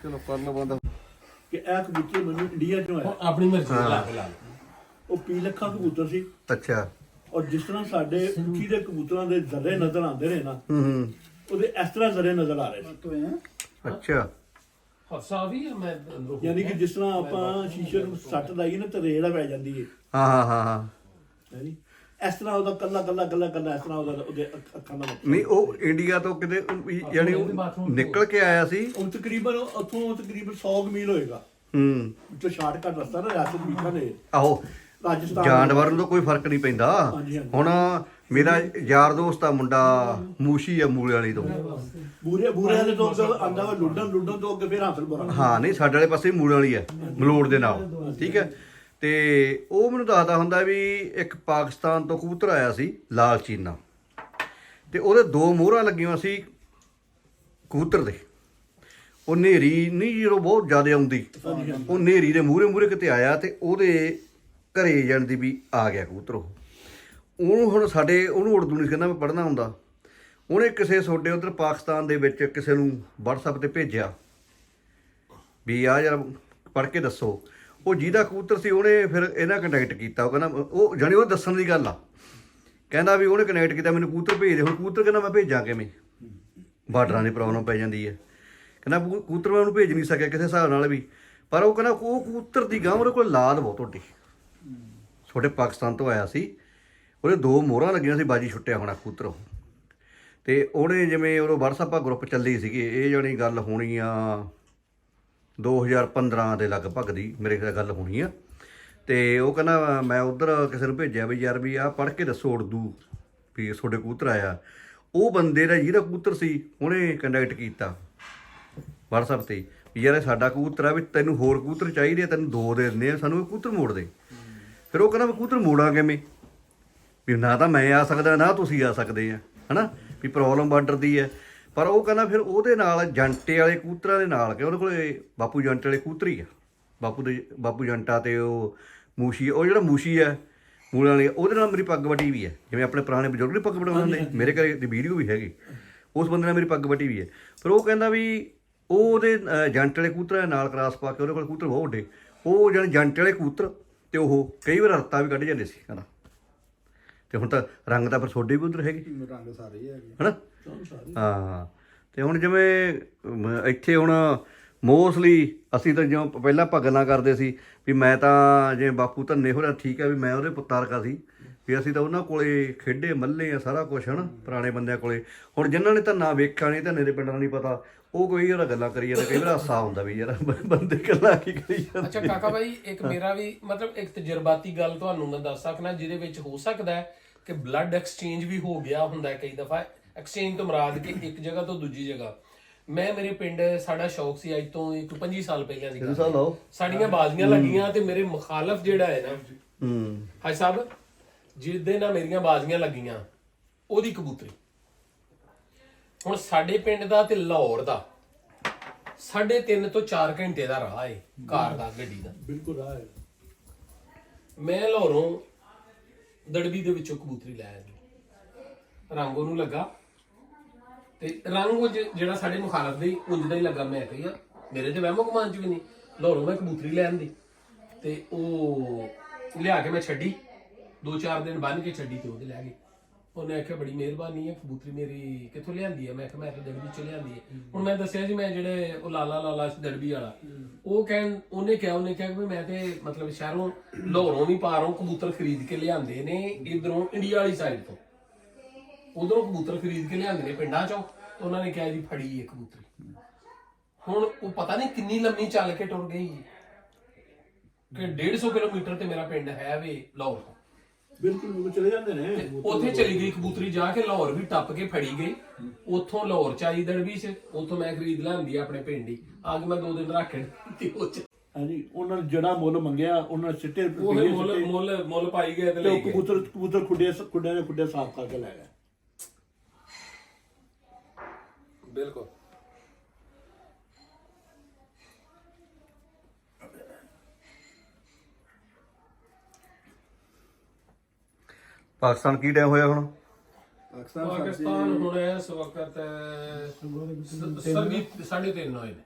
S1: ਚਲੋ ਕਰਨ ਬੰਦਾ।
S3: ਕਿ ਇਹ ਕਬੂਤਰ ਮੈਨੂੰ ਇੰਡੀਆ ਚੋਂ ਆਇਆ।
S5: ਆਪਣੀ ਮਰਜ਼ੀ ਨਾਲ ਲਾ ਕੇ ਲਾ ਲਓ।
S3: ਉਹ ਪੀ ਲੱਖਾਂ ਕਬੂਤਰ ਸੀ।
S1: ਅੱਛਾ।
S3: ਔਰ ਜਿਸ ਤਰ੍ਹਾਂ ਸਾਡੇ ਉੱਚੀ ਦੇ ਕਬੂਤਰਾਂ ਦੇ ਜ਼ਰੇ ਨਜ਼ਰ ਆਉਂਦੇ ਨੇ ਨਾ
S1: ਹੂੰ ਹੂੰ।
S3: ਉਹਦੇ ਇਸ ਤਰ੍ਹਾਂ ਜ਼ਰੇ ਨਜ਼ਰ ਆ ਰਹੇ ਸੀ।
S1: ਅੱਛਾ।
S5: ਹਾਸਾ ਵੀ ਹੈ ਮੈਂ ਅੰਦਰੋਂ
S3: ਯਾਨੀ ਕਿ ਜਿਸ ਤਰ੍ਹਾਂ ਆਪਾਂ ਸ਼ੀਸ਼ੇ ਨੂੰ ਸੱਟ ਲਾਈਏ ਨਾ ਤੇ ਰੇੜਾ ਪੈ ਜਾਂਦੀ ਹੈ
S1: ਹਾਂ ਹਾਂ ਹਾਂ। ਹਾਂ
S3: ਹੈਨੀ ਇਸ ਤਰ੍ਹਾਂ ਉਹਦਾ ਕੱਲਾ ਕੱਲਾ ਕੱਲਾ ਕੱਲਾ ਇਸ ਤਰ੍ਹਾਂ ਉਹਦਾ ਉਹਦੇ ਅੱਖ- ਅੱਖਾਂ ਦਾ।
S1: ਨਹੀਂ ਉਹ ਇੰਡੀਆ ਤੋਂ ਕਿਤੇ ਯਾਨੀ ਉਹ ਨਿਕਲ ਕੇ ਆਇਆ ਸੀ।
S3: ਉਹ ਤਕਰੀਬਨ ਉੱਥੋਂ ਤਕਰੀਬਨ 100 ਕੁ ਮੀਲ ਹੋਏਗਾ।
S1: ਹੂੰ।
S3: ਜੋ ਸ਼ਾਰਟਕਟ ਰਸਤਾ ਨਾ ਰਿਆਸਤ ਬੀਕਾਨੇਰ
S1: ਆਹੋ
S3: ਰਾਜਸਥਾਨ
S1: ਜਾਨਵਰ ਨੂੰ ਤਾਂ ਕੋਈ ਫ਼ਰਕ ਨਹੀਂ ਪੈਂਦਾ।
S3: ਹਾਂਜੀ, ਹਾਂਜੀ।
S1: ਹੁਣ ਮੇਰਾ ਯਾਰ ਦੋਸਤ ਆ ਮੁੰਡਾ ਮੂਸ਼ੀ ਆ ਮੂਲੇ ਵਾਲੀ ਤੋਂ।
S3: ਬੂਰੇ ਬੂਰੇ ਦੇ ਤੋਂ ਅੱਗੇ ਆਂਦਾ ਵਾ ਲੁੱਡਣ ਲੁੱਡਣ ਤੋਂ ਅੱਗੇ ਫਿਰ ਹਾਸਲ ਬਰਾ
S1: ਹਾਂ ਨਹੀਂ ਸਾਡੇ ਵਾਲੇ ਪਾਸੇ ਮੂਲੇ ਵਾਲੀ ਆ ਮਲੋੜ ਦੇ ਨਾਲ ਠੀਕ ਹੈ? ਤੇ ਉਹ ਮੈਨੂੰ ਦੱਸਦਾ ਹੁੰਦਾ ਵੀ ਇੱਕ ਪਾਕਿਸਤਾਨ ਤੋਂ ਕਬੂਤਰ ਆਇਆ ਸੀ ਲਾਲ ਚੀਨਾ। ਤੇ ਉਹਦੇ ਦੋ ਮੋਹਰਾਂ ਲੱਗੀਆਂ ਸੀ ਕਬੂਤਰ ਦੇ। ਉਹ ਨੇਰੀ ਨਹੀਂ ਜਦੋਂ ਬਹੁਤ ਜ਼ਿਆਦਾ ਆਉਂਦੀ। ਉਹ ਨੇਰੀ ਦੇ ਮੂਹਰੇ ਮੂਹਰੇ ਕਿਤੇ ਆਇਆ ਤੇ ਉਹਦੇ ਘਰੇ ਜਾਣ ਦੀ ਵੀ ਆ ਗਿਆ ਕਬੂਤਰ ਉਹ। ਉਹਨੂੰ ਹੁਣ ਸਾਡੇ, ਉਹਨੂੰ ਉਰਦੂ ਨਹੀਂ ਕਹਿੰਦਾ ਮੈਂ ਪੜ੍ਹਨਾ ਹੁੰਦਾ। ਉਹਨੇ ਕਿਸੇ ਤੁਹਾਡੇ ਉਧਰ ਪਾਕਿਸਤਾਨ ਦੇ ਵਿੱਚ ਕਿਸੇ ਨੂੰ WhatsApp ਤੇ ਭੇਜਿਆ। ਵੀ ਆ ਯਾਰ, ਪੜ੍ਹ ਕੇ ਦੱਸੋ। ਉਹ ਜਿਹਦਾ ਕਬੂਤਰ ਸੀ, ਉਹਨੇ ਫਿਰ ਇਹਨਾਂ ਕੰਟੈਕਟ ਕੀਤਾ। ਉਹ ਕਹਿੰਦਾ, ਉਹ ਜਾਣੀ ਉਹ ਦੱਸਣ ਦੀ ਗੱਲ ਆ। ਕਹਿੰਦਾ ਵੀ ਉਹਨੇ ਕਨੈਕਟ ਕੀਤਾ, ਮੈਨੂੰ ਕਬੂਤਰ ਭੇਜ ਦੇ। ਹੁਣ ਕਬੂਤਰ ਕਹਿੰਦਾ, ਮੈਂ ਭੇਜਾਂ ਕਿਵੇਂ? ਬਾਰਡਰਾਂ ਦੀ ਪ੍ਰੋਬਲਮ ਪੈ ਜਾਂਦੀ ਹੈ। ਕਹਿੰਦਾ, ਕਬੂ- ਕਬੂਤਰ ਮੈਂ ਉਹਨੂੰ ਭੇਜ ਨਹੀਂ ਸਕਿਆ ਕਿਸੇ ਹਿਸਾਬ ਨਾਲ ਵੀ। ਪਰ ਉਹ ਕਹਿੰਦਾ, ਉਹ ਕਬੂਤਰ ਦੀ ਗਾਂ ਉਹਦੇ ਕੋਲ ਲਾਦ ਬਹੁਤ ਵੱਡੀ। ਛੋਟੇ ਪਾਕਿਸਤਾਨ ਤੋਂ ਆਇਆ ਸੀ। ਉਹਦੇ ਦੋ ਮੋਹਰਾਂ ਲੱਗੀਆਂ ਸੀ, ਬਾਜੀ ਛੁੱਟਿਆ ਹੋਣਾ ਕਬੂਤਰ ਉਹ। ਤੇ ਉਹਨੇ ਜਿਵੇਂ ਉਹ WhatsApp ਆ ਗਰੁੱਪ ਚੱਲੀ ਸੀਗੀ, ਇਹ ਜਣੀ ਗੱਲ ਹੋਣੀ ਆ 2015 ਦੇ ਲਗਭਗ ਦੀ, ਮੇਰੇ ਖਿਆਲ ਗੱਲ ਹੋਣੀ ਆ। ਤੇ ਉਹ ਕਹਿੰਦਾ, ਮੈਂ ਉਧਰ ਕਿਸੇ ਨੂੰ ਭੇਜਿਆ ਵੀ ਯਾਰ ਵੀ ਆਹ ਪੜ੍ਹ ਕੇ ਦੱਸੋ ਉਰਦੂ ਵੀ ਤੁਹਾਡੇ ਕੂਤਰ ਆਇਆ। ਉਹ ਬੰਦੇ ਦਾ ਜਿਹਦਾ ਕੂਤਰ ਸੀ, ਉਹਨੇ ਕੰਟੈਕਟ ਕੀਤਾ WhatsApp ਤੇ ਵੀ ਯਾਰ ਸਾਡਾ ਕੂਤਰ ਆ ਵੀ ਤੈਨੂੰ ਹੋਰ ਕੂਤਰ ਚਾਹੀਦੇ ਆ, ਤੈਨੂੰ ਦੋ ਦੇ ਦਿੰਦੇ ਆ, ਸਾਨੂੰ ਇਹ ਕਬੂਤਰ ਮੋੜ ਦੇ। ਫਿਰ ਉਹ ਕਹਿੰਦਾ, ਮੈਂ ਕੂਤਰ ਮੋੜਾਂ ਕਿਵੇਂ? ਵੀ ਨਾ ਤਾਂ ਮੈਂ ਆ ਸਕਦਾ, ਨਾ ਤੁਸੀਂ ਆ ਸਕਦੇ ਆ, ਹਨਾ? ਵੀ ਪ੍ਰੋਬਲਮ ਬਾਰਡਰ ਦੀ ਹੈ। ਪਰ ਉਹ ਕਹਿੰਦਾ ਫਿਰ ਉਹਦੇ ਨਾਲ ਜੰਟੇ ਵਾਲੇ ਕੂਤਰਾਂ ਦੇ ਨਾਲ ਕਿ ਉਹਦੇ ਕੋਲੇ ਬਾਪੂ ਜੰਟੇ ਵਾਲੇ ਕੂਤਰੀ ਆ? ਬਾਪੂ ਦੇ, ਬਾਪੂ ਜੰਟਾ ਤੇ ਉਹ ਮੂਸ਼ੀ, ਉਹ ਜਿਹੜਾ ਮੂਸ਼ੀ ਹੈ, ਮੂਲਾਂ ਵਾਲੀ, ਉਹਦੇ ਨਾਲ ਮੇਰੀ ਪੱਗ ਵੱਟੀ ਵੀ ਹੈ। ਜਿਵੇਂ ਆਪਣੇ ਪੁਰਾਣੇ ਬਜ਼ੁਰਗ ਦੀ ਪੱਗ ਵਟਾਉਂਦੇ ਹੁੰਦੇ ਮੇਰੇ ਘਰੇ ਦੀ ਵੀਡੀਓ ਵੀ ਹੈਗੀ। ਉਸ ਬੰਦੇ ਨਾਲ ਮੇਰੀ ਪੱਗ ਵੱਟੀ ਵੀ ਹੈ। ਪਰ ਉਹ ਕਹਿੰਦਾ ਵੀ ਉਹ ਉਹਦੇ ਜੰਟ ਵਾਲੇ ਕਬੂਤਰਾਂ ਨਾਲ ਕਰਾਸ ਪਾ ਕੇ ਉਹਦੇ ਕੋਲ ਕੂਤਰ ਬਹੁਤ ਵੱਡੇ। ਉਹ ਜਾਣੀ ਜੰਟ ਵਾਲੇ ਕੂਤਰ ਤੇ ਉਹ ਕਈ ਵਾਰ ਰਤਾ ਵੀ ਕੱਢ ਜਾਂਦੇ ਸੀ ਕਹਿੰਦਾ ਤੇ ਹੁਣ ਤਾਂ ਰੰਗ ਤਾਂ ਫਿਰ ਛੋਡੇ ਕਬੂਤਰ ਹੈਗੇ।
S2: ਰੰਗ ਸਾਰੇ ਹੀ ਹੈਗੇ
S1: ਹਨਾ? ਹਾਂ। ਤੇ ਹੁਣ ਜਿਵੇਂ ਮ- ਇੱਥੇ ਹੁਣ ਮੋਸਟਲੀ ਅਸੀਂ ਤਾਂ ਜਿਉਂ ਪਹਿਲਾਂ ਭਗਨਾ ਕਰਦੇ ਸੀ ਵੀ ਮੈਂ ਤਾਂ ਜਿਵੇਂ ਬਾਪੂ ਧੰਨੇ ਹੋਰਾਂ ਠੀਕ ਹੈ ਵੀ ਮੈਂ ਉਹਦੇ ਪੁੱਤਾਂ ਵਰਗਾ ਸੀ ਵੀ ਅਸੀਂ ਤਾਂ ਉਹਨਾਂ ਕੋਲੇ ਖੇਡੇ ਮੱਲੇ ਆ ਸਾਰਾ ਕੁਝ ਹਨਾ ਪੁਰਾਣੇ ਬੰਦਿਆਂ ਕੋਲੇ। ਹੁਣ ਜਿਨ੍ਹਾਂ ਨੇ ਧੰਨਾ ਵੇਖਿਆ ਨਹੀਂ ਧੰਨੇ ਦੇ ਪਿੰਡਾਂ ਦਾ ਨਹੀਂ ਪਤਾ। ਉਹ ਕੋਈ ਯਾਰ ਗੱਲਾਂ ਕਰੀ ਜਾਂਦੇ ਕਈ ਵਾਰ ਹਾਸਾ ਹੁੰਦਾ ਵੀ ਯਾਰ ਬੰਦੇ ਗੱਲਾਂ ਕੀ ਕਰੀ ਜਾਂਦੇ
S5: ਅੱਛਾ ਕਾਕਾ ਭਾਈ ਇੱਕ ਮੇਰਾ ਵੀ ਮਤਲਬ ਇੱਕ ਤਜਰਬਾਤੀ ਗੱਲ ਤੁਹਾਨੂੰ ਮੈਂ ਦੱਸ ਸਕਣਾ ਜਿਹਦੇ ਵਿੱਚ ਹੋ ਸਕਦਾ ਹੈ ਕਿ ਬਲੱਡ ਐਕਸਚੇਂਜ ਵੀ ਹੋ ਗਿਆ ਹੁੰਦਾ ਕਈ ਦਫਾ ਐਕਸਚੇਂਜ ਤੋਂ ਮੁਰਾਦ ਕਿ ਇੱਕ ਜਗ੍ਹਾ ਤੋਂ ਦੂਜੀ ਜਗ੍ਹਾ। ਮੈਂ ਮੇਰੇ ਪਿੰਡ ਸਾਡਾ ਸ਼ੌਕ ਸੀ ਅੱਜ ਤੋਂ ਇੱਕ 25 ਸਾਲ ਪਹਿਲਾਂ ਦੀ ਗੱਲ
S1: ਸਾਲ ਲਾਓ
S5: ਸਾਡੀਆਂ ਬਾਜ਼ੀਆਂ ਲੱਗੀਆਂ ਤੇ ਮੇਰੇ ਮੁਖਾਲਫ ਜਿਹੜਾ ਹੈ ਨਾ
S1: ਹੂੰ।
S5: ਹਾਈ ਸਾਹਿਬ ਜਿਹਦੇ ਨਾਲ ਮੇਰੀਆਂ ਬਾਜ਼ੀਆਂ ਲੱਗੀਆਂ ਉਹਦੀ ਕਬੂਤਰੀ। ਹੁਣ ਸਾਡੇ ਪਿੰਡ ਦਾ ਤੇ ਲਾਹੌਰ ਦਾ ਸਾਢੇ ਤਿੰਨ ਤੋਂ 4 ਘੰਟੇ ਦਾ ਰਾਹ ਹੈ ਕਾਰ ਦਾ ਗੱਡੀ ਦਾ।
S3: ਬਿਲਕੁਲ ਆ
S5: ਮੈਂ ਲਾਹੌਰੋਂ ਦੜਬੀ ਦੇ ਵਿੱਚੋਂ ਕਬੂਤਰੀ ਲੈ ਆਇਆ ਰੰਗ ਉਹਨੂੰ ਲੱਗਾ ਤੇ ਰੰਗ ਜਿਹੜਾ ਸਾਡੇ ਮੁਖਾਲਫ ਦੇ ਉਂਝ ਦਾ ਹੀ ਲੱਗਾ ਮੈਂ ਕਿਹਾ ਮੇਰੇ ਤੇ ਵਹਿਮੋ ਕਮਾਨ ਚ ਵੀ ਨਹੀਂ। ਲਾਹੌਰੋਂ ਮੈਂ ਕਬੂਤਰੀ ਲੈ ਆਂਦੀ ਤੇ ਉਹ ਲਿਆ ਕੇ ਮੈਂ ਛੱਡੀ। ਦੋ ਚਾਰ ਦਿਨ ਬੰਨ ਕੇ ਛੱਡੀ ਤੇ ਉਹਦੇ ਲੈ ਗਏ। ਉਹਨੇ ਆਖਿਆ ਬੜੀ ਮਿਹਰਬਾਨੀ ਹੈ ਕਬੂਤਰੀ ਮੇਰੀ ਕਿੱਥੋਂ ਲਿਆਂਦੀ ਹੈ ਮੈਂ ਕਿਹਾ ਮੈਂ ਤਾਂ ਦੜਬੀ ਚ ਲਿਆਂਦੀ ਹੈ। ਹੁਣ ਮੈਂ ਦੱਸਿਆ ਜੀ ਮੈਂ ਜਿਹੜੇ ਉਹ ਲਾਲਾ ਲਾਲਾ ਦੜਬੀ ਵਾਲਾ ਉਹ ਕਹਿੰ ਉਹਨੇ ਕਿਹਾ ਉਹਨੇ ਕਿਹਾ ਕਿ ਮੈਂ ਤੇ ਮਤਲਬ ਸ਼ਹਿਰੋਂ ਲਾਹੌਰੋਂ ਵੀ ਪਾਰੋਂ ਕਬੂਤਰ ਖਰੀਦ ਕੇ ਲਿਆਂਦੇ ਨੇ ਇਧਰੋਂ ਇੰਡੀਆ ਵਾਲੀ ਸਾਈਡ ਤੋਂ। ਉਧਰੋਂ ਕਬੂਤਰ ਖਰੀਦ ਕੇ ਲਿਆਂਦੇ ਨੇ ਪਿੰਡਾਂ ਚੋਂ ਤੇ ਉਹਨਾਂ ਨੇ ਕਿਹਾ ਜੀ ਫੜੀ ਇਹ ਕਬੂਤਰੀ। ਹੁਣ ਉਹ ਪਤਾ ਨਹੀਂ ਕਿੰਨੀ ਲੰਮੀ ਚੱਲ ਕੇ ਟੁਰ ਗਈ ਕਿ 150 ਕਿਲੋਮੀਟਰ ਤੇ ਮੇਰਾ ਪਿੰਡ ਹੈ ਵੇ ਲਾਹੌਰ। ਤੋਂ
S3: ਬਿਲਕੁਲ ਉਹ ਚਲੇ ਜਾਂਦੇ ਨੇ
S5: ਉੱਥੇ ਚਲੀ ਗਈ ਕਬੂਤਰੀ ਜਾ ਕੇ ਲਾਹੌਰ ਵੀ ਟੱਪ ਕੇ ਫੜੀ ਗਈ। ਉੱਥੋਂ ਲਾਹੌਰ ਚਾਈ ਦੜਵੀ ਚ ਉੱਥੋਂ ਮੈਂ ਖਰੀਦ ਲਿਆਂਦੀ ਆਪਣੇ ਪਿੰਡ ਹੀ ਆ ਕੇ ਮੈਂ ਦੋ ਦਿਨ ਰੱਖ ਤੇ ਉਹ ਚ
S3: ਹਾਂਜੀ ਉਹਨਾਂ ਨੇ ਜਿਹੜਾ ਮੁੱਲ ਮੰਗਿਆ ਉਹਨਾਂ ਨੇ ਸਿੱਟੇ
S5: ਉਹ
S3: ਰੁਪਈਏ
S5: ਮੁੱਲ
S3: ਸਿੱਟੇ,
S5: ਮੁੱਲ ਮੁੱਲ ਪਾਈ ਗਏ ਤੇ
S3: ਤੇ
S5: ਲੈ
S3: ਉਹ
S5: ਗਏ।
S3: ਕਬੂਤਰ ਕਬੂਤਰ ਖੁੱਡੇ ਖੁੱਡੇ ਦੇ ਖੁੱਡੇ ਸਾਫ਼ ਕਰਕੇ ਲੈ ਗਏ।
S5: ਬਿਲਕੁਲ।
S1: ਪਾਕਿਸਤਾਨ ਕੀ ਟਾਈਮ ਹੋਇਆ ਹੁਣ?
S5: ਪਾਕਿਸਤਾਨ ਹੁਣ ਇਸ ਵਕਤ ਸੰਗੀਤ ਸਾਢੇ ਤਿੰਨ ਹੋਏ ਨੇ।